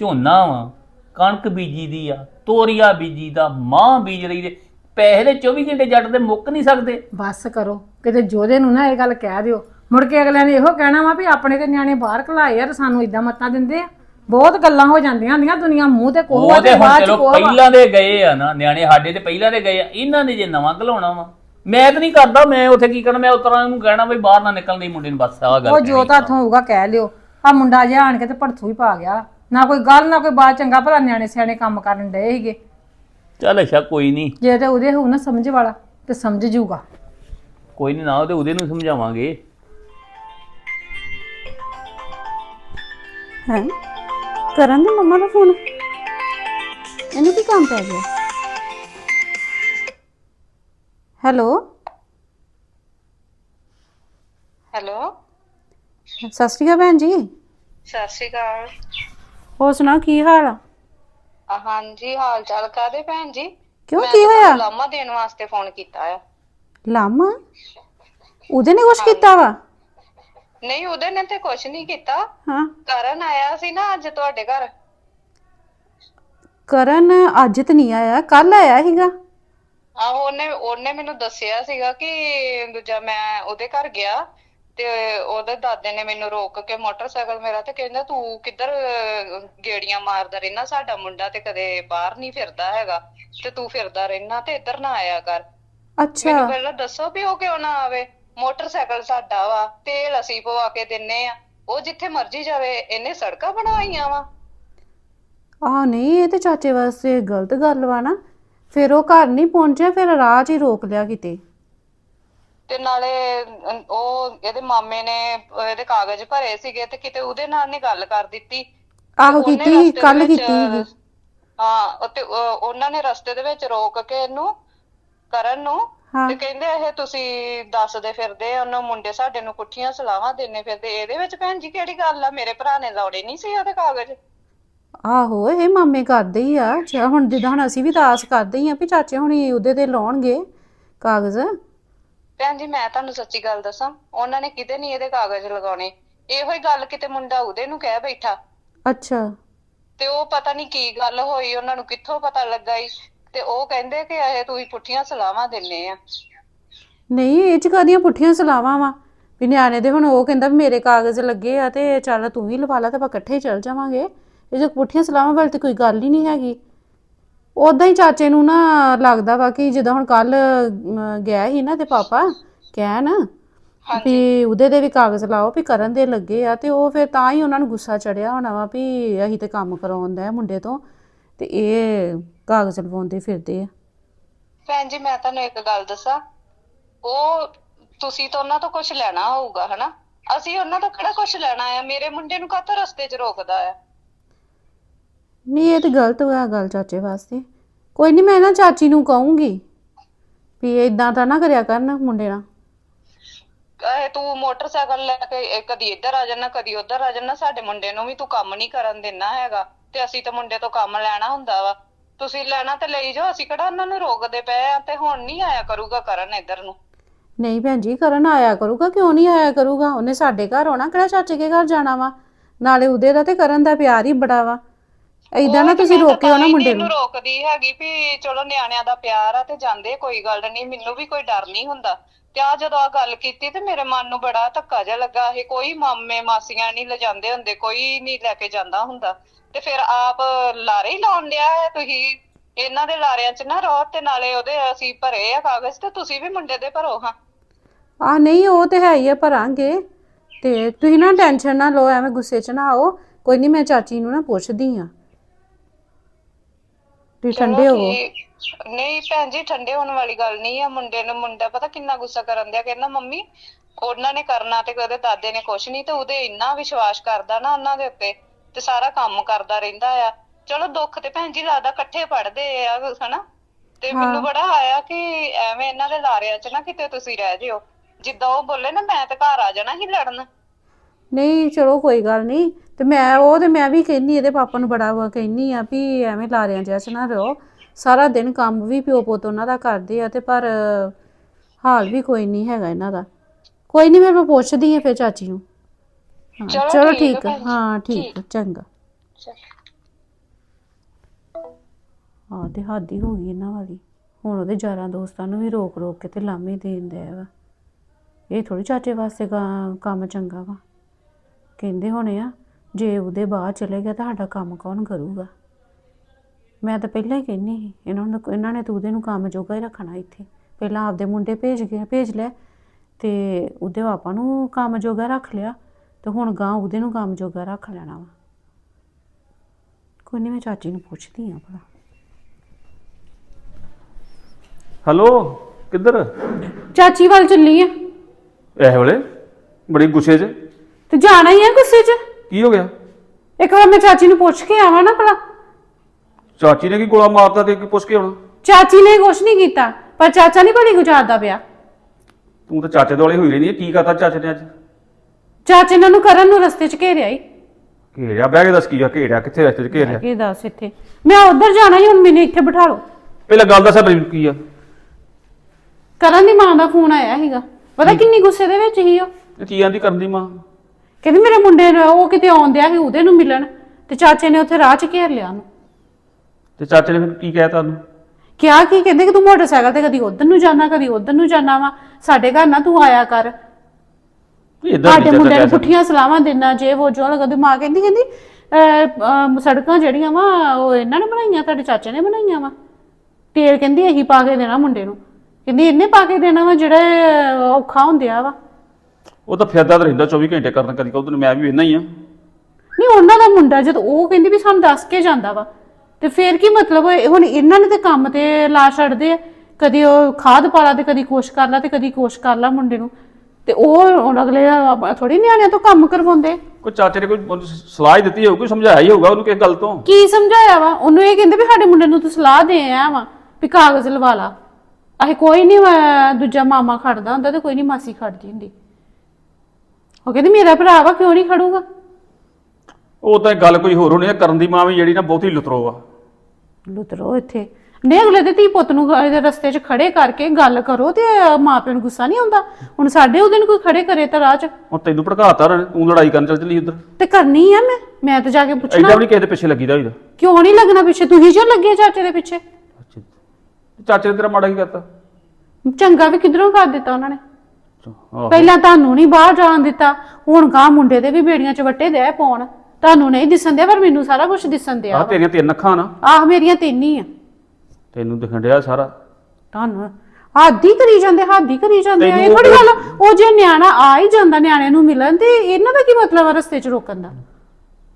ਝੋਨਾ ਵਾ ਕਣਕ ਬੀਜੀ ਦੀ ਆ ਤੋਰੀਆ ਬੀਜੀ ਦਾ ਮਾਂ ਬੀਜ ਰਹੀ ਦੇ ਪੈਸੇ ਦੇ 24 ਘੰਟੇ ਜੱਟ ਦੇ ਮੁੱਕ ਨਹੀਂ ਸਕਦੇ। ਬਸ ਕਰੋ ਕਿਤੇ ਜੋਦੇ ਨੂੰ ਨਾ ਇਹ ਗੱਲ ਕਹਿ ਦਿਓ। ਮੁੜ ਕੇ ਅਗਲਿਆਂ ਨੇ ਇਹੋ ਕਹਿਣਾ ਵਾ ਵੀ ਆਪਣੇ ਤੇ ਨਿਆਣੇ ਬਾਹਰ ਘਲਾਏ ਆ ਤੇ ਸਾਨੂੰ ਇਦਾਂ ਮੱਤਾਂ ਦਿੰਦੇ ਆ। ਬਹੁਤ ਗੱਲਾਂ ਹੋ ਜਾਂਦੀਆਂ ਹੁੰਦੀਆਂ ਦੁਨੀਆ ਮੂੰਹ ਤੇ ਕੋਹ ਆ ਉਹ ਤੇ ਹੁਣ ਚਲੋ ਕੋਹ ਆ। ਪਹਿਲਾਂ ਦੇ ਗਏ ਆ ਨਾ ਨਿਆਣੇ ਸਾਡੇ ਤੇ ਪਹਿਲਾਂ ਦੇ ਗਏ ਆ ਇਹਨਾਂ ਨੇ ਜੇ ਨਵਾਂ ਘਲਾਉਣਾ ਵਾ। ਮੈਂ ਤਾਂ ਨਹੀਂ ਕਰਦਾ ਮੈਂ ਉੱਥੇ ਕੀ ਕਰਨਾ ਮੈਂ ਉਤਰਾਂ ਨੂੰ ਕਹਿਣਾ ਵੀ ਬਾਹਰ ਨਾ ਨਿਕਲਣ ਦੀ ਮੁੰਡੇ ਨੂੰ ਬਸ ਆਹ ਗੱਲ ਉਹ ਜੋ ਤਾਂ ਹੱਥੋਂ ਹੋਊਗਾ ਕਹਿ ਲਿਓ। ਆ ਮੁੰਡਾ ਜਿਹਾ ਆਣ ਕੇ ਤੇ ਭੜਥੂ ਹੀ ਪਾ ਗਿਆ। ਨਾ ਕੋਈ ਗੱਲ ਨਾ ਕੋਈ ਬਾਤ ਚੰਗਾ ਭਲਾ ਨਿਆਣੇ ਸਿਆਣੇ ਕੰਮ ਕਰਨ ਡਏ ਸੀਗੇ। ਚੱਲ ਅੱਛਾ ਕੋਈ ਨਹੀਂ ਜੇ ਤੇ ਉਹਦੇ ਹੋਊ ਨਾ ਸਮਝ ਵਾਲਾ ਤੇ ਸਮਝ ਜੂਗਾ। ਕੋਈ ਨਹੀਂ ਨਾ ਉਹਦੇ ਉਹਦੇ ਨੂੰ ਸਮਝਾਵਾਂਗੇ। ਹੈ? ਕਰਨ ਦੇ ਮੰਮਾ ਦਾ ਫੋਨ? ਇਹਨੂੰ ਕੀ ਕੰਮ ਪੈ ਗਿਆ? ਹੈਲੋ? ਹੈਲੋ? ਸਤਿ ਸ਼੍ਰੀ ਅਕਾਲ ਭੈਣ ਜੀ। ਸਤਿ ਸ਼੍ਰੀ ਅਕਾਲ। ਹੋਰ ਸੁਣਾ ਕੀ ਹਾਲ ਆ? ਆ, ਹਾਂਜੀ ਹਾਲ ਚਾਲ ਕਾਦੇ ਭੈਣ ਜੀ? ਕਿਉਂ ਕੀ ਹੋਇਆ? ਲਾਮਾ ਦੇਣ ਵਾਸਤੇ ਫੋਨ ਕੀਤਾ ਆ। ਲਾਮਾ? ਉਹਦੇ ਨੇ ਕੁਛ ਕੀਤਾ ਵਾ? ਨਹੀਂ ਉਹਦੇ ਨੇ ਤੇ ਕੁਝ ਨਹੀਂ ਕੀਤਾ। ਹਾਂ। ਕਰਨ ਆਇਆ ਸੀ ਨਾ ਅੱਜ ਤੁਹਾਡੇ ਘਰ। ਕਰਨ ਅੱਜ ਤੇ ਨਹੀਂ ਆਇਆ ਕੱਲ ਆਇਆ ਸੀਗਾ। ਆਹੋ ਉਹਨੇ ਉਹਨੇ ਮੈਨੂੰ ਦੱਸਿਆ ਸੀਗਾ ਕਿ ਦੂਜਾ ਮੈਂ ਉਹਦੇ ਘਰ ਗਿਆ। ਤੇ ਉਹਦੇ ਦਾਦੇ ਨੇ ਮੈਨੂੰ ਰੋਕ ਕੇ ਮੋਟਰਸਾਈਕਲ ਮੇਰਾ ਤੇ ਕਹਿੰਦਾ ਤੂੰ ਕਿੱਧਰ ਗੇੜੀਆਂ ਮਾਰਦਾ ਰਹਿਣਾ ਸਾਡਾ ਮੁੰਡਾ ਤੇ ਕਦੇ ਬਾਹਰ ਨਹੀਂ ਫਿਰਦਾ ਹੈਗਾ ਤੇ ਤੂੰ ਫਿਰਦਾ ਰਹਿਣਾ ਤੇ ਇੱਧਰ ਨਾ ਆਇਆ ਕਰ। ਅੱਛਾ। ਮੈਨੂੰ ਪਹਿਲਾਂ ਦੱਸੋ ਵੀ ਉਹ ਕਿਉਂ ਨਾ ਆਵੇ? ਮੋਟਰਸਾਈਕਲ ਸਾਡਾ ਵਾ ਤੇਲ ਅਸੀਂ ਪਵਾ ਕੇ ਦਿੰਨੇ ਆ ਉਹ ਜਿੱਥੇ ਮਰਜ਼ੀ ਜਾਵੇ ਇਹਨੇ ਸੜਕਾਂ ਬਣਾਈਆਂ ਵਾ। ਆ ਨਹੀਂ ਇਹ ਤੇ ਚਾਚੇ ਵਾਸਤੇ ਗਲਤ ਗੱਲ ਵਾ ਨਾ। ਫਿਰ ਉਹ ਘਰ ਨਹੀਂ ਪਹੁੰਚਿਆ ਫਿਰ ਰਾਹ 'ਚ ਹੀ ਰੋਕ ਲਿਆ ਕਿਤੇ। ਤੇ ਨਾਲੇ ਉਹ ਇਹਦੇ ਮਾਮੇ ਨੇ ਇਹਦੇ ਕਾਗਜ਼ ਭਰੇ ਸੀਗੇ ਤੇ ਕਿਤੇ ਉਹਦੇ ਨਾਲ ਨੇ ਗੱਲ ਕਰ ਦਿੱਤੀ। ਆਹੋ ਉਹਨੇ ਕੀਤੀ ਸੀ ਰਸਤੇ ਦੇ ਕੱਲ ਵਿੱਚ, ਕੀਤੀ ਸੀਗੀ ਹਾਂ ਤੇ ਉਹ- ਉਹਨਾਂ ਨੇ ਰਸਤੇ ਦੇ ਵਿੱਚ ਰੋਕ ਕੇ ਇਹਨੂੰ ਕਰਨ ਨੂੰ ਹਾਂ। ਤੇ ਕਹਿੰਦੇ ਇਹ ਤੁਸੀਂ ਦੱਸਦੇ ਫਿਰਦੇ ਆ ਉਹਨੂੰ ਮੁੰਡੇ ਸਾਡੇ ਨੂੰ ਪੁੱਠੀਆਂ ਸਲਾਹਾਂ ਦਿੰਨੇ ਫਿਰਦੇ। ਇਹਦੇ ਵਿੱਚ ਭੈਣ ਜੀ ਕਿਹੜੀ ਗੱਲ ਆ? ਮੇਰੇ ਭਰਾ ਨੇ ਲਾਉਣੇ ਨਹੀਂ ਸੀ ਉਹਦੇ ਕਾਗਜ਼। ਆਹੋ ਇਹ ਮਾਮੇ ਕਰਦੇ ਹੀ ਆ। ਹੁਣ ਜਿੱਦਾਂ ਹੁਣ ਅਸੀਂ ਵੀ ਤਾਂ ਆਸ ਕਰਦੇ ਹੀ ਆ ਵੀ ਚਾਚੇ ਹੁਣੀ ਉਹਦੇ ਤੇ ਲਾਉਣਗੇ ਕਾਗਜ਼। ਭੈਣ ਜੀ ਮੈਂ ਤੁਹਾਨੂੰ ਸੱਚੀ ਗੱਲ ਦੱਸਾਂ ਉਹਨਾਂ ਨੇ ਕਿਤੇ ਨਹੀਂ ਇਹਦੇ ਕਾਗਜ਼ ਲਗਾਉਣੇ। ਇਹੋ ਹੀ ਗੱਲ ਕਿਤੇ ਮੁੰਡਾ ਉਹਦੇ ਨੂੰ ਕਹਿ ਬੈਠਾ। ਅੱਛਾ। ਤੇ ਉਹ ਪਤਾ ਨਹੀਂ ਕੀ ਗੱਲ ਹੋਈ ਉਹਨਾਂ ਨੂੰ ਕਿੱਥੋਂ ਪਤਾ ਲੱਗਾ ਈ। ਤੇ ਉਹ ਕਹਿੰਦੇ ਕਿ ਇਹ ਤੁਸੀਂ ਪੁੱਠੀਆਂ ਸਲਾਹਾਂ ਦਿੰਨੇ ਆ। ਨਹੀਂ ਇਹ ਚ ਕਾਹਦੀਆਂ ਪੁੱਠੀਆਂ ਸਲਾਵਾਂ ਵਾ? ਵੀ ਨਿਆਣੇ ਦੇ ਹੁਣ ਉਹ ਕਹਿੰਦਾ ਵੀ ਮੇਰੇ ਕਾਗਜ਼ ਲੱਗੇ ਆ ਤੇ ਚੱਲ ਤੂੰ ਵੀ ਲਵਾ ਲਾ ਤੇ ਆਪਾਂ ਇਕੱਠੇ ਹੀ ਚੱਲ ਜਾਵਾਂਗੇ। ਇਹ ਜੋ ਪੁੱਠੀਆਂ ਸਲਾਵਾਂ ਵਾਲੀ ਤੇ ਕੋਈ ਗੱਲ ਹੀ ਨਹੀਂ ਹੈਗੀ। ਉਦਾਂ ਹੀ ਚਾਚੇ ਨੂੰ ਨਾ ਲੱਗਦਾ ਵਾ ਕਿ ਜਦੋਂ ਹੁਣ ਕੱਲ ਗਿਆ ਸੀ ਨਾ ਤੇ ਪਾਪਾ ਕਹਿਣ ਵੀ ਉਹਦੇ ਦੇ ਵੀ ਕਾਗਜ਼ ਲਾਓ ਵੀ ਕਰਨ ਦੇ ਲੱਗੇ ਆ ਤੇ ਉਹ ਫਿਰ ਤਾਂ ਹੀ ਉਹਨਾਂ ਨੂੰ ਗੁੱਸਾ ਚੜਿਆ ਹੋਣਾ ਵਾ ਵੀ ਅਸੀਂ ਤੇ ਕੰਮ ਕਰਾਉਂਦਾ ਹੈ ਮੁੰਡੇ ਤੋਂ ਤੇ ਇਹ ਕਾਗਜ਼ ਲਵਾਉਂਦੇ ਫਿਰਦੇ ਆ। ਭੈਣ ਜੀ ਮੈਂ ਤੁਹਾਨੂੰ ਇੱਕ ਗੱਲ ਦੱਸਾਂ ਉਹ ਤੁਸੀਂ ਤਾਂ ਉਹਨਾਂ ਤੋਂ ਕੁਝ ਲੈਣਾ ਹੋਊਗਾ ਹਨਾ? ਅਸੀਂ ਉਹਨਾਂ ਤੋਂ ਕਿਹੜਾ ਕੁਝ ਲੈਣਾ ਆ? ਮੇਰੇ ਮੁੰਡੇ ਨੂੰ ਕਾਹਤੋਂ ਰਸਤੇ 'ਚ ਰੋਕਦਾ ਆ? ਨਹੀਂ ਇਹ ਤੇ ਗਲਤ ਹੋਇਆ ਗੱਲ ਚਾਚੇ ਵਾਸਤੇ। ਕੋਈ ਨਹੀਂ ਮੈਂ ਨਾ ਚਾਚੀ ਨੂੰ ਕਹੂੰਗੀ ਵੀ ਇਦਾਂ ਤਾਂ ਨਾ ਕਰਿਆ ਕਰਨ ਮੁੰਡੇ ਨਾਲ। ਇਹ ਤੂੰ ਮੋਟਰਸਾਈਕਲ ਲੈ ਕੇ ਇਹ ਕਦੀ ਇੱਧਰ ਆ ਜਾਣਾ ਕਦੀ ਉੱਧਰ ਆ ਜਾਣਾ ਸਾਡੇ ਮੁੰਡੇ ਨੂੰ ਵੀ ਤੂੰ ਕੰਮ ਨਹੀਂ ਕਰਨ ਦੇਣਾ ਹੈਗਾ। ਤੇ ਅਸੀਂ ਤਾਂ ਮੁੰਡੇ ਤੋਂ ਕੰਮ ਲੈਣਾ ਹੁੰਦਾ ਵਾ। ਤੁਸੀਂ ਲੈਣਾ ਤੇ ਲਈ ਜਾਓ ਅਸੀਂ ਕਿਹੜਾ ਉਹਨਾਂ ਨੂੰ ਰੋਕਦੇ ਪਏ ਆ ਤੇ ਹੁਣ ਨਹੀਂ ਆਇਆ ਕਰੂਗਾ ਕਰਨ ਇੱਧਰ ਨੂੰ। ਨਹੀਂ ਭੈਣ ਜੀ ਕਰਨ ਆਇਆ ਕਰੂਗਾ ਕਿਉਂ ਨਹੀਂ ਆਇਆ ਕਰੂਗਾ? ਉਹਨੇ ਸਾਡੇ ਘਰ ਆਉਣਾ ਕਿਹੜਾ ਚਾਚੇ ਕੇ ਘਰ ਜਾਣਾ ਵਾ? ਨਾਲੇ ਉਹਦੇ ਦਾ ਤੇ ਕਰਨ ਦਾ ਪਿਆਰ ਹੀ ਬੜਾ ਵਾ। ਏਦਾਂ ਨਾ ਤੁਸੀਂ ਰੋਕਿਓ ਨਾ ਮੁੰਡੇ ਨੀ। ਰੋਕਦੀ ਹੈਗੀ ਵੀ ਚਲੋ ਨਿਆਣਿਆਂ ਦਾ ਪਿਆਰ ਆ ਤੇ ਜਾਂਦੇ ਕੋਈ ਗੱਲ ਨਹੀਂ ਮੈਨੂੰ ਵੀ ਕੋਈ ਡਰ ਨਹੀਂ ਹੁੰਦਾ। ਤੇ ਆ ਜਦੋਂ ਆ ਗੱਲ ਕੀਤੀ ਤੇ ਮੇਰੇ ਮਨ ਨੂੰ ਬੜਾ ਧੱਕਾ ਜਿਹਾ ਲੱਗਾ ਇਹ ਕੋਈ ਮਾਮੇ ਮਾਸੀਆਂ ਨਹੀਂ ਲਿਜਾਂਦੇ ਹੁੰਦੇ ਕੋਈ ਨਹੀਂ ਲੈ ਕੇ ਜਾਂਦਾ ਹੁੰਦਾ। ਤੇ ਫਿਰ ਆਪ ਲਾਰੇ ਹੀ ਲਾਉਣ ਲਿਆ ਹੈ ਤੁਸੀਂ। ਇਹਨਾਂ ਦੇ ਲਾਰਿਆਂ 'ਚ ਨਾ ਰਹੋ ਤੇ ਨਾਲੇ ਉਹਦੇ ਅਸੀਂ ਭਰੇ ਆ ਕਾਗਜ਼ ਤੇ ਤੁਸੀਂ ਵੀ ਮੁੰਡੇ ਦੇ ਭਰੋ ਹਾਂ। ਆ ਨਹੀਂ ਉਹ ਤੇ ਹੈ ਹੀ ਆ ਭਰਾਂਗੇ। ਤੇ ਤੁਸੀਂ ਨਾ ਟੈਨਸ਼ਨ ਨਾ ਲਓ ਐਵੇਂ ਗੁੱਸੇ 'ਚ ਨਾ ਆਓ। ਕੋਈ ਨਹੀਂ ਮੈਂ ਚਾਚੀ ਨੂੰ ਨਾ ਪੁੱਛਦੀ ਆ ਤੁਸੀਂ ਠੰਡੇ ਹੋਵੋ ਠੀਕ। ਨਹੀਂ ਭੈਣ ਜੀ ਠੰਡੇ ਹੋਣ ਵਾਲੀ ਗੱਲ ਨਹੀਂ ਆ ਮੁੰਡੇ ਨੂੰ ਮੁੰਡਾ ਪਤਾ ਕਿੰਨਾ ਗੁੱਸਾ ਕਰਨ ਦਿਆ ਕਹਿੰਦਾ ਮੰਮੀ ਉਹਨਾਂ ਨੇ ਕਰਨਾ ਤੇ ਉਹਦੇ ਦਾਦੇ ਨੇ ਕੁਛ ਨਹੀਂ ਤੇ ਉਹਦੇ ਇੰਨਾ ਵਿਸ਼ਵਾਸ ਕਰਦਾ ਨਾ ਉਹਨਾਂ ਦੇ ਉੱਤੇ ਤੇ ਸਾਰਾ ਕੰਮ ਕਰਦਾ ਰਹਿੰਦਾ ਆ। ਚਲੋ ਦੁੱਖ ਤੇ ਭੈਣ ਜੀ ਲੱਗਦਾ ਇਕੱਠੇ ਪੜਦੇ ਆ ਹਨਾ? ਤੇ ਮੈਨੂੰ ਬੜਾ ਆਇਆ ਕਿ ਐਵੇਂ ਇਹਨਾਂ ਦੇ ਲਾਰਿਆਂ 'ਚ ਨਾ ਕਿਤੇ ਤੁਸੀਂ ਰਹਿ ਜਿਓ। ਜਿੱਦਾਂ ਉਹ ਬੋਲੇ ਨਾ ਮੈਂ ਤੇ ਘਰ ਆ ਜਾਣਾ ਸੀ ਲੜਨ। ਨਹੀਂ ਚਲੋ ਕੋਈ ਗੱਲ ਨਹੀਂ। ਤੇ ਮੈਂ ਉਹ ਤੇ ਮੈਂ ਵੀ ਕਹਿੰਨੀ ਇਹਦੇ ਪਾਪਾ ਨੂੰ ਬੜਾ ਵਾ ਕਹਿੰਨੀ ਆ ਵੀ ਐਵੇਂ ਲਾਰਿਆਂ ਜਿਹਾ ਚ ਨਾ ਰਹੋ। ਸਾਰਾ ਦਿਨ ਕੰਮ ਵੀ ਪਿਓ ਪੁੱਤ ਉਹਨਾਂ ਦਾ ਕਰਦੇ ਆ ਤੇ ਪਰ ਹਾਲ ਵੀ ਕੋਈ ਨਹੀਂ ਹੈਗਾ ਇਹਨਾਂ ਦਾ। ਕੋਈ ਨਹੀਂ ਮੈਂ ਪੁੱਛਦੀ ਆ ਫਿਰ ਚਾਚੀ ਨੂੰ। ਹਾਂ ਚਲੋ ਠੀਕ ਆ ਆ। ਹਾਂ ਠੀਕ ਆ, ਚੰਗਾ। ਹਾਂ ਤੇ ਹੱਦ ਹੀ ਹੋ ਗਈ ਇਹਨਾਂ ਵਾਲੀ। ਹੁਣ ਉਹਦੇ ਯਾਰਾਂ ਦੋਸਤਾਂ ਨੂੰ ਵੀ ਰੋਕ ਰੋਕ ਕੇ ਤੇ ਲਾਮੇ ਦੇਣ ਦਿਆ ਵਾ। ਇਹ ਥੋੜੀ ਚਾਚੇ ਵਾਸਤੇ ਗਾ- ਕੰਮ ਚੰਗਾ ਵਾ। ਕਹਿੰਦੇ ਹੋਣੇ ਆ ਜੇ ਉਹਦੇ ਬਾਹਰ ਚਲੇ ਗਿਆ ਤਾਂ ਸਾਡਾ ਕੰਮ ਕੌਣ ਕਰੂਗਾ? ਮੈਂ ਤਾਂ ਪਹਿਲਾਂ ਹੀ ਕਹਿੰਨੀ ਸੀ ਇਹਨਾਂ ਨੂੰ ਇਹਨਾਂ ਨੇ ਤਾਂ ਉਹਦੇ ਨੂੰ ਕੰਮ ਜੋਗਾ ਹੀ ਰੱਖਣਾ ਇੱਥੇ। ਪਹਿਲਾਂ ਆਪਦੇ ਮੁੰਡੇ ਭੇਜ ਗਿਆ ਭੇਜ ਲੈ ਤੇ ਉਹਦੇ ਪਾਪਾ ਨੂੰ ਕੰਮ ਜੋਗਾ ਰੱਖ ਲਿਆ ਤੇ ਹੁਣ ਗਾਂ ਉਹਦੇ ਨੂੰ ਕੰਮ ਜੋਗਾ ਰੱਖ ਲੈਣਾ ਵਾ। ਕੋਈ ਨਹੀਂ ਮੈਂ ਚਾਚੀ ਨੂੰ ਪੁੱਛਦੀ ਆ ਭਲਾ। ਹੈਲੋ ਕਿੱਧਰ? ਚਾਚੀ ਵੱਲ ਚੱਲੀ ਆ। ਇਹ ਵੇਲੇ ਬੜੀ ਗੁੱਸੇ 'ਚ। ਤੇ ਜਾਣਾ ਹੀ ਆ ਗੁੱਸੇ 'ਚ? ਕੀ ਹੋ ਗਿਆ? ਇੱਕ ਵਾਰ ਮੈਂ ਚਾਚੀ ਨੂੰ ਪੁੱਛ ਕੇ ਆਵਾਂ ਨਾ ਭਲਾ। ਚਾਚੀ ਨੇ ਕੀ ਗੋਲਾ ਮਾਰਤਾ ਤੇ ਕੀ ਪੁੱਛ ਕੇ ਆਉਣਾ? ਚਾਚੀ ਨੇ ਕੁਛ ਨਹੀਂ ਕੀਤਾ ਪਰ ਚਾਚਾ ਨਹੀਂ ਭਲੀ ਗੁਜ਼ਾਰਦਾ ਪਿਆ। ਤੂੰ ਤਾਂ ਚਾਚੇ ਦੁਆਲੇ ਹੋਈ ਰਹਿੰਦੀ ਹੈ ਕੀ ਕਰਤਾ ਚਾਚੇ ਨੇ ਅੱਜ? ਚਾਚੇ ਨੇ ਉਹਨੂੰ ਕਰਨ ਨੂੰ ਰਸਤੇ 'ਚ ਘੇਰਿਆ ਹੀ ਘੇੜਿਆ ਬਹਿ ਕੇ ਦੱਸ ਕੀ ਆ ਘੇੜਿਆ ਕਿੱਥੇ ਰਸਤੇ 'ਚ ਘੇੜਿਆ ਕੀ ਦੱਸ ਇੱਥੇ। ਮੈਂ ਉਧਰ ਜਾਣਾ ਹੀ ਹੁਣ ਮੈਨੂੰ ਇੱਥੇ ਬਿਠਾ ਲਓ। ਪਹਿਲਾਂ ਗੱਲ ਦੱਸ ਮੈਨੂੰ ਕੀ ਆ। ਕਰਨ ਦੀ ਮਾਂ ਦਾ ਫੋਨ ਆਇਆ ਸੀਗਾ। ਪਤਾ ਕਿੰਨੀ ਗੁੱਸੇ ਦੇ ਵਿੱਚ ਸੀ ਉਹ। ਇਹ ਕੀ ਆਂਦੀ ਕਰਨ ਦੀ ਮਾਂ? ਕਹਿੰਦੀ ਮੇਰੇ ਮੁੰਡੇ ਨੂੰ ਉਹ ਕਿਤੇ ਆਉਂਦਿਆ ਸੀ ਉਹਦੇ ਨੂੰ ਮਿਲਣ। ਤੇ ਚਾਚੇ ਨੇ ਉੱਥੇ ਰਾਹ 'ਚ ਘੇਰ ਲਿਆ ਉਹਨੂੰ। ਤੇ ਚਾਚੇ ਨੇ ਫਿਰ ਕੀ ਕਹਿ ਤੁਹਾਨੂੰ ਕਿਹਾ ਕੀ? ਕਹਿੰਦੇ ਕਿ ਤੂੰ ਮੋਟਰਸਾਈਕਲ ਤੇ ਕਦੀ ਉਧਰ ਨੂੰ ਜਾਣਾ ਕਦੀ ਉਧਰ ਨੂੰ ਜਾਣਾ ਵਾ। ਸਾਡੇ ਘਰ ਨਾ ਤੂੰ ਆਇਆ ਕਰ। ਇਦਾਂ ਸਾਡੇ ਮੁੰਡੇ ਨੂੰ ਪੁੱਠੀਆਂ ਸਲਾਹਾਂ ਦੇਣਾ ਜੇ ਉਹ ਜੋ ਲਗਾ ਮਾਂ ਕਹਿੰਦੀ ਕਹਿੰਦੀ ਅਹ, ਅਹ, ਸੜਕਾਂ ਜਿਹੜੀਆਂ ਵਾ ਉਹ ਇਹਨਾਂ ਨੇ ਬਣਾਈਆਂ ਤੁਹਾਡੇ ਚਾਚੇ ਨੇ ਬਣਾਈਆਂ ਵਾ। ਤੇਲ ਕਹਿੰਦੀ ਇਹੀ ਪਾ ਕੇ ਦੇਣਾ ਮੁੰਡੇ ਨੂੰ। ਕਹਿੰਦੀ ਇਹਨੇ ਪਾ ਕੇ ਦੇਣਾ ਵਾ ਜਿਹੜਾ ਅਹ, ਔਖਾ ਹੁੰਦਿਆ ਵਾ। ਉਹ ਤਾਂ ਫਿਰਦਾ ਤਾਂ ਰਹਿੰਦਾ 24 ਘੰਟੇ ਕਰਨ ਕਦੀ ਕਹੂ ਮੈਂ ਵੀ ਇੰਨਾ ਹੀ ਆ। ਨਹੀਂ ਉਹਨਾਂ ਦਾ ਮੁੰਡਾ ਜਦ ਉਹ ਕਹਿੰਦੀ ਵੀ ਸਾਨੂੰ ਦੱਸ ਕੇ ਜਾਂਦਾ ਵਾ ਤੇ ਫੇਰ ਕੀ ਮਤਲਬ ਹੋਏ? ਹੁਣ ਇਹਨਾਂ ਨੇ ਤੇ ਕੰਮ ਤੇ ਲਾ ਛੱਡਦੇ ਆ। ਕਦੀ ਉਹ ਖਾਦ ਪਾਲਾ ਤੇ ਕਦੀ ਕੋਸ਼ ਕਰ ਲਾ ਤੇ ਕਦੀ ਕੋਸ਼ ਕਰ ਲਾ ਮੁੰਡੇ ਨੂੰ। ਤੇ ਉਹ ਹੁਣ ਅਗਲੇ ਥੋੜੀ ਨਿਆਣਿਆਂ ਤੋਂ ਕੰਮ ਕਰਵਾਉਂਦੇ। ਕੋਈ ਚਾਚੇ ਨੇ ਕੋਈ ਉਹਨੂੰ ਸਲਾਹ ਹੀ ਦਿੱਤੀ ਹੋਊ ਕੋਈ ਸਮਝਾਇਆ ਹੀ ਹੋਊਗਾ ਉਹਨੂੰ ਕਿਸ ਗੱਲ ਤੋਂ? ਕੀ ਸਮਝਾਇਆ ਵਾ? ਉਹਨੂੰ ਇਹ ਕਹਿੰਦੇ ਵੀ ਸਾਡੇ ਮੁੰਡੇ ਨੂੰ ਤੂੰ ਸਲਾਹ ਦੇ ਆਇਆ ਵਾ ਵੀ ਕਾਗਜ਼ ਲਵਾ ਲਾ। ਅਹੇ ਕੋਈ ਨਹੀਂ ਦੂਜਾ ਮਾਮਾ ਖੜਦਾ ਹੁੰਦਾ ਤੇ ਕੋਈ ਨਹੀਂ ਮਾਸੀ ਖੜਦੀ ਹੁੰਦੀ। ਉਹ ਕਹਿੰਦੀ ਮੇਰਾ ਭਰਾ ਵਾ ਕਿਉਂ ਨਹੀਂ ਖੜੂਗਾ? ਉਹ ਤਾਂ ਗੱਲ ਕੋਈ ਹੋਰ ਹੋਣੀ ਆ ਕਰਨ ਦੀ ਮਾਂ ਵੀ ਜਿਹੜੀ ਨਾ ਬਹੁਤੀ ਲੁਤਰੋ ਆ। ਲੁਤਰੋ ਇੱਥੇ। ਨੇ ਅਗਲੇ ਦੇ ਧੀ ਪੁੱਤ ਨੂੰ ਗ- ਇਹਦੇ ਰਸਤੇ 'ਚ ਖੜੇ ਕਰਕੇ ਗੱਲ ਕਰੋ ਤੇ ਮਾਪਿਆਂ ਨੂੰ ਗੁੱਸਾ ਨਹੀਂ ਆਉਂਦਾ। ਹੁਣ ਸਾਡੇ ਉਹਦੇ ਨੂੰ ਕੋਈ ਖੜੇ ਕਰੇ ਤਾਂ ਰਾਹ 'ਚ। ਹੁਣ ਤੈਨੂੰ ਭੜਕਾਤਾ ਉਹਨਾਂ ਨੇ ਤੂੰ ਲੜਾਈ ਕਰਨ ਚੱਲ ਚਲੀ ਉਧਰ। ਤੇ ਕਰਨੀ ਆ ਮੈਂ। ਮੈਂ ਤਾਂ ਜਾ ਕੇ ਪੁੱਛਣਾ। ਐਡਾ ਵੀ ਨੀ ਕਿਸੇ ਦੇ ਪਿੱਛੇ ਲੱਗੀਦਾ ਹੋਈਦਾ ਕਿਉਂ ਨਹੀਂ ਲੱਗਣਾ ਪਿੱਛੇ? ਤੁਸੀਂ ਜੋ ਲੱਗੇ ਚਾਚੇ ਦੇ ਪਿੱਛੇ। ਚਾਚੇ ਨੇ ਤੇਰਾ ਮਾੜਾ ਕੀ ਕਰਤਾ? ਚੰਗਾ ਵੀ ਕਿਧਰੋਂ ਕਰ ਦਿੱਤਾ ਉਹਨਾਂ ਨੇ। ਆਹੋ। ਪਹਿਲਾਂ ਤੁਹਾਨੂੰ ਨਹੀਂ ਬਾਹਰ ਜਾਣ ਦਿੱਤਾ ਹੁਣ ਗਾਂ ਮੁੰਡੇ ਦੇ ਵੀ ਬੇੜੀਆਂ 'ਚ ਵੱਟੇ ਦੇ ਪਾਉਣ। ਤੁਹਾਨੂੰ ਨਹੀਂ ਦਿਸਣ ਦਿਆ ਪਰ ਮੈਨੂੰ ਸਾਰਾ ਕੁਝ ਦਿਸਣ ਆਹ ਦਿਆ ਤੇਰੀਆਂ ਤਿੰਨ ਅੱਖਾਂ ਨਾ। ਆਹ ਮੇਰੀਆਂ ਤਿੰਨ ਹੀ ਆ। ਤੈਨੂੰ ਦਿਖਣ ਡਿਆ ਸਾਰਾ। ਤੁਹਾਨੂੰ ਹਾਦੀ ਕਰੀ ਜਾਂਦੇ ਹਾਦੀ ਕਰੀ ਜਾਂਦੇ ਆ। ਇਹ ਤੈਨੂੰ ਥੋੜੀ ਗੱਲ ਉਹ ਜੇ ਨਿਆਣਾ ਆ ਹੀ ਜਾਂਦਾ ਨਿਆਣੇ ਨੂੰ ਮਿਲਣ ਤੇ ਇਹਨਾਂ ਦਾ ਕੀ ਮਤਲਬ ਆ ਰਸਤੇ 'ਚ ਰੋਕਣ ਦਾ?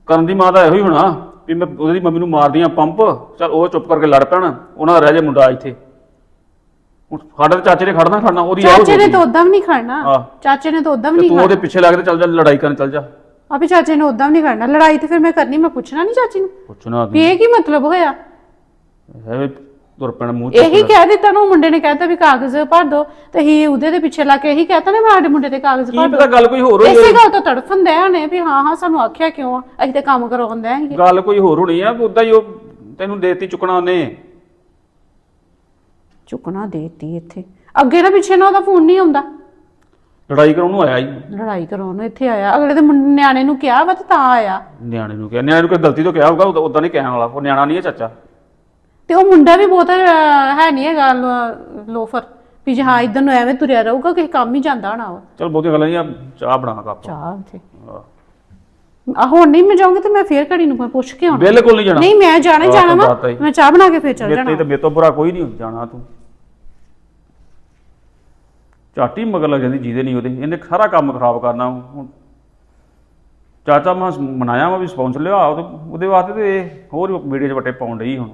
ਕਰਨ ਦੀ ਮਾਂ ਦਾ ਇਹੋ ਹੀ ਹੋਣਾ ਵੀ ਮੈਂ ਉਹਦੀ ਮੰਮੀ ਨੂੰ ਮਾਰਦੀ ਆ ਪੰਪ ਚਲ ਉਹ ਚੁੱਪ ਕਰਕੇ ਲੜ ਪੈਣ ਉਹਨਾਂ ਦਾ ਰਹਿ ਜੇ ਮੁੰਡਾ ਇੱਥੇ। ਸਾਡੇ ਤਾਂ ਚਾਚੇ ਨੇ ਖੜਨਾ ਖੜਨਾ ਉਹਦੀ ਇਹੋ ਚਾਚੇ ਨੇ। ਤਾਂ ਉਦਾਂ ਵੀ ਨਹੀਂ ਖੜਨਾ। ਆਹ। ਚਾਚੇ ਨੇ ਤਾਂ ਉਦਾਂ ਵੀ ਤੇ ਨਹੀਂ ਤੂੰ ਉਹਦੇ ਖੜਨਾ। ਪਿੱਛੇ ਲੱਗ ਕੇ ਚੱਲ ਜਾ ਲੜਾਈ ਕਰਨ ਚੱਲ ਜਾ। ਆਪੇ ਚਾਚੇ ਨੇ ਉਦਾਂ ਵੀ ਨਹੀਂ ਖੜਨਾ। ਲੜਾਈ ਤੇ ਫਿਰ ਮੈਂ ਕਰਨੀ ਮੈਂ ਪੁੱਛਣਾ ਨਹੀਂ ਚਾਚੀ ਨੂੰ? ਪੁੱਛਣਾ ਵੀ ਇਹ ਕੀ ਮਤਲਬ ਹੋਇਆ? ਐਵੇਂ ਤੁਰ ਪੈਣਾ ਮੂੰਹ ਇਹੀ ਚੁੱਕ ਕਹਿ ਦਿੱਤਾ ਨਾ ਉਹ ਮੁੰਡੇ ਨੇ ਕਹਿਤਾ ਵੀ ਕਾਗਜ਼ ਭਰ ਦੋ। ਤੇ ਹੀ ਉਹਦੇ ਦੇ ਪਿੱਛੇ ਲਾ ਕੇ ਇਹੀ ਕਹਿਤਾ ਨਾ ਵੀ ਸਾਡੇ ਮੁੰਡੇ ਦੇ ਕਾਗਜ਼ ਕੀ ਭਰ ਪਤਾ ਗੱਲ ਕੋਈ ਹੋਰ ਹੋਈ ਇਸੇ। ਗੱਲ ਤੋਂ ਤੜਫਣ ਦੇ ਹਣੇ ਵੀ ਹਾਂ ਹਾਂ ਸਾਨੂੰ ਆਖਿਆ ਕਿਉਂ ਆ? ਅਸੀਂ ਤੇ ਕੰਮ ਕਰਵਾਉਂਦੇ ਆਂਗੇ ਗੱਲ ਕੋਈ ਹੋਰ ਹੋਣੀ ਆ ਉਦਾਂ ਹੀ ਉਹ ਤੈਨੂੰ ਦੇਤੀ ਚੁੱਕਣਾ ਉਹਨੇ। ਚੁੱਕਣਾ ਦੇਤੀ ਇੱਥੇ। ਅੱਗੇ ਨਾ ਪਿੱਛੇ ਨਾ ਉਹਦਾ ਫੋਨ ਨਹੀਂ ਆਉਂਦਾ। ਲੜਾਈ ਕਰਾਉਣ ਨੂੰ ਆਇਆ ਹੀ। ਲੜਾਈ ਕਰਾਉਣ ਨੂੰ ਇੱਥੇ ਆਇਆ। ਅਗਲੇ ਦੇ ਨਿਆਣੇ ਨੂੰ ਕਿਹਾ ਵਾ ਤੇ ਤਾਂ ਆਇਆ। ਨਿਆਣੇ ਨੂੰ ਕਿਹਾ। ਨਿਆਣੇ ਨੂੰ ਕੋਈ ਗਲਤੀ ਤੋਂ ਕਿਹਾ ਹੋਊਗਾ ਉਦਾਂ ਨਹੀਂ ਕਹਿਣ ਵਾਲਾ। ਉਹ ਨਿਆਣਾ ਨਹੀਂ ਹੈ ਚਾਚਾ। ਤੇ ਉਹ ਮੁੰਡਾ ਵੀ ਬਹੁਤ ਅਹ, ਹੈ ਨਹੀਂ ਹੈਗਾ ਲੋ- ਲੋਫਰ। ਵੀ ਜੇ ਹਾਂ। ਇਧਰ ਨੂੰ ਐਵੇਂ ਤੁਰਿਆ ਰਹੂਗਾ ਕਿਸੇ ਕੰਮ ਹੀ ਜਾਂਦਾ ਹੋਣਾ ਵਾ। ਚਲ ਬਹੁਤੀਆਂ ਗੱਲਾਂ ਨਹੀਂ ਆ ਚਾਹ ਬਣਾ ਕੱਪ। ਚਾਹ ਉੱਥੇ। ਆਹ। ਆ ਹੁਣ ਨਹੀਂ ਮੈਂ ਜਾਊਂਗੀ ਤੇ ਮੈਂ ਫੇਰ ਘੜੀ ਨੂੰ ਪੁੱਛ ਕੇ ਆਉਣਾ। ਬਿਲਕੁਲ ਨਹੀਂ ਜਾਣਾ। ਨਹੀਂ ਮੈਂ ਜਾਣਾ ਹੀ ਜਾਣਾ ਵਾ। ਹੈ। ਮੈਂ ਚਾਹ ਬਣਾ ਕੇ ਫੇਰ ਚੱਲ ਮੇਰੇ ਜਾਣਾ। ਤੇ ਮੇਰੇ ਤੋਂ ਬੁਰਾ ਕੋਈ ਨਹੀਂ ਜਾਣਾ ਤੂੰ। ਝਾਟੀ ਮਗਰ ਲੱਗ ਜਾਂਦੀ ਜਿਹਦੇ ਨਹੀਂ ਉਹਦੇ। ਇਹਨੇ ਸਾਰਾ ਕੰਮ ਖਰਾਬ ਕਰਨਾ ਹੁਣ। ਚਾਚਾ ਮੈਂ ਮਨਾਇਆ ਵਾ ਵੀ ਸਪਾਂਸਰ ਲਿਆ ਉਹਦੇ ਉਹਦੇ ਵਾਸਤੇ ਤੇ ਇਹ ਹੋਰ ਵੀਡੀਓ 'ਚ ਵੱਟੇ ਪਾਉਣ ਡਈ ਹੁਣ।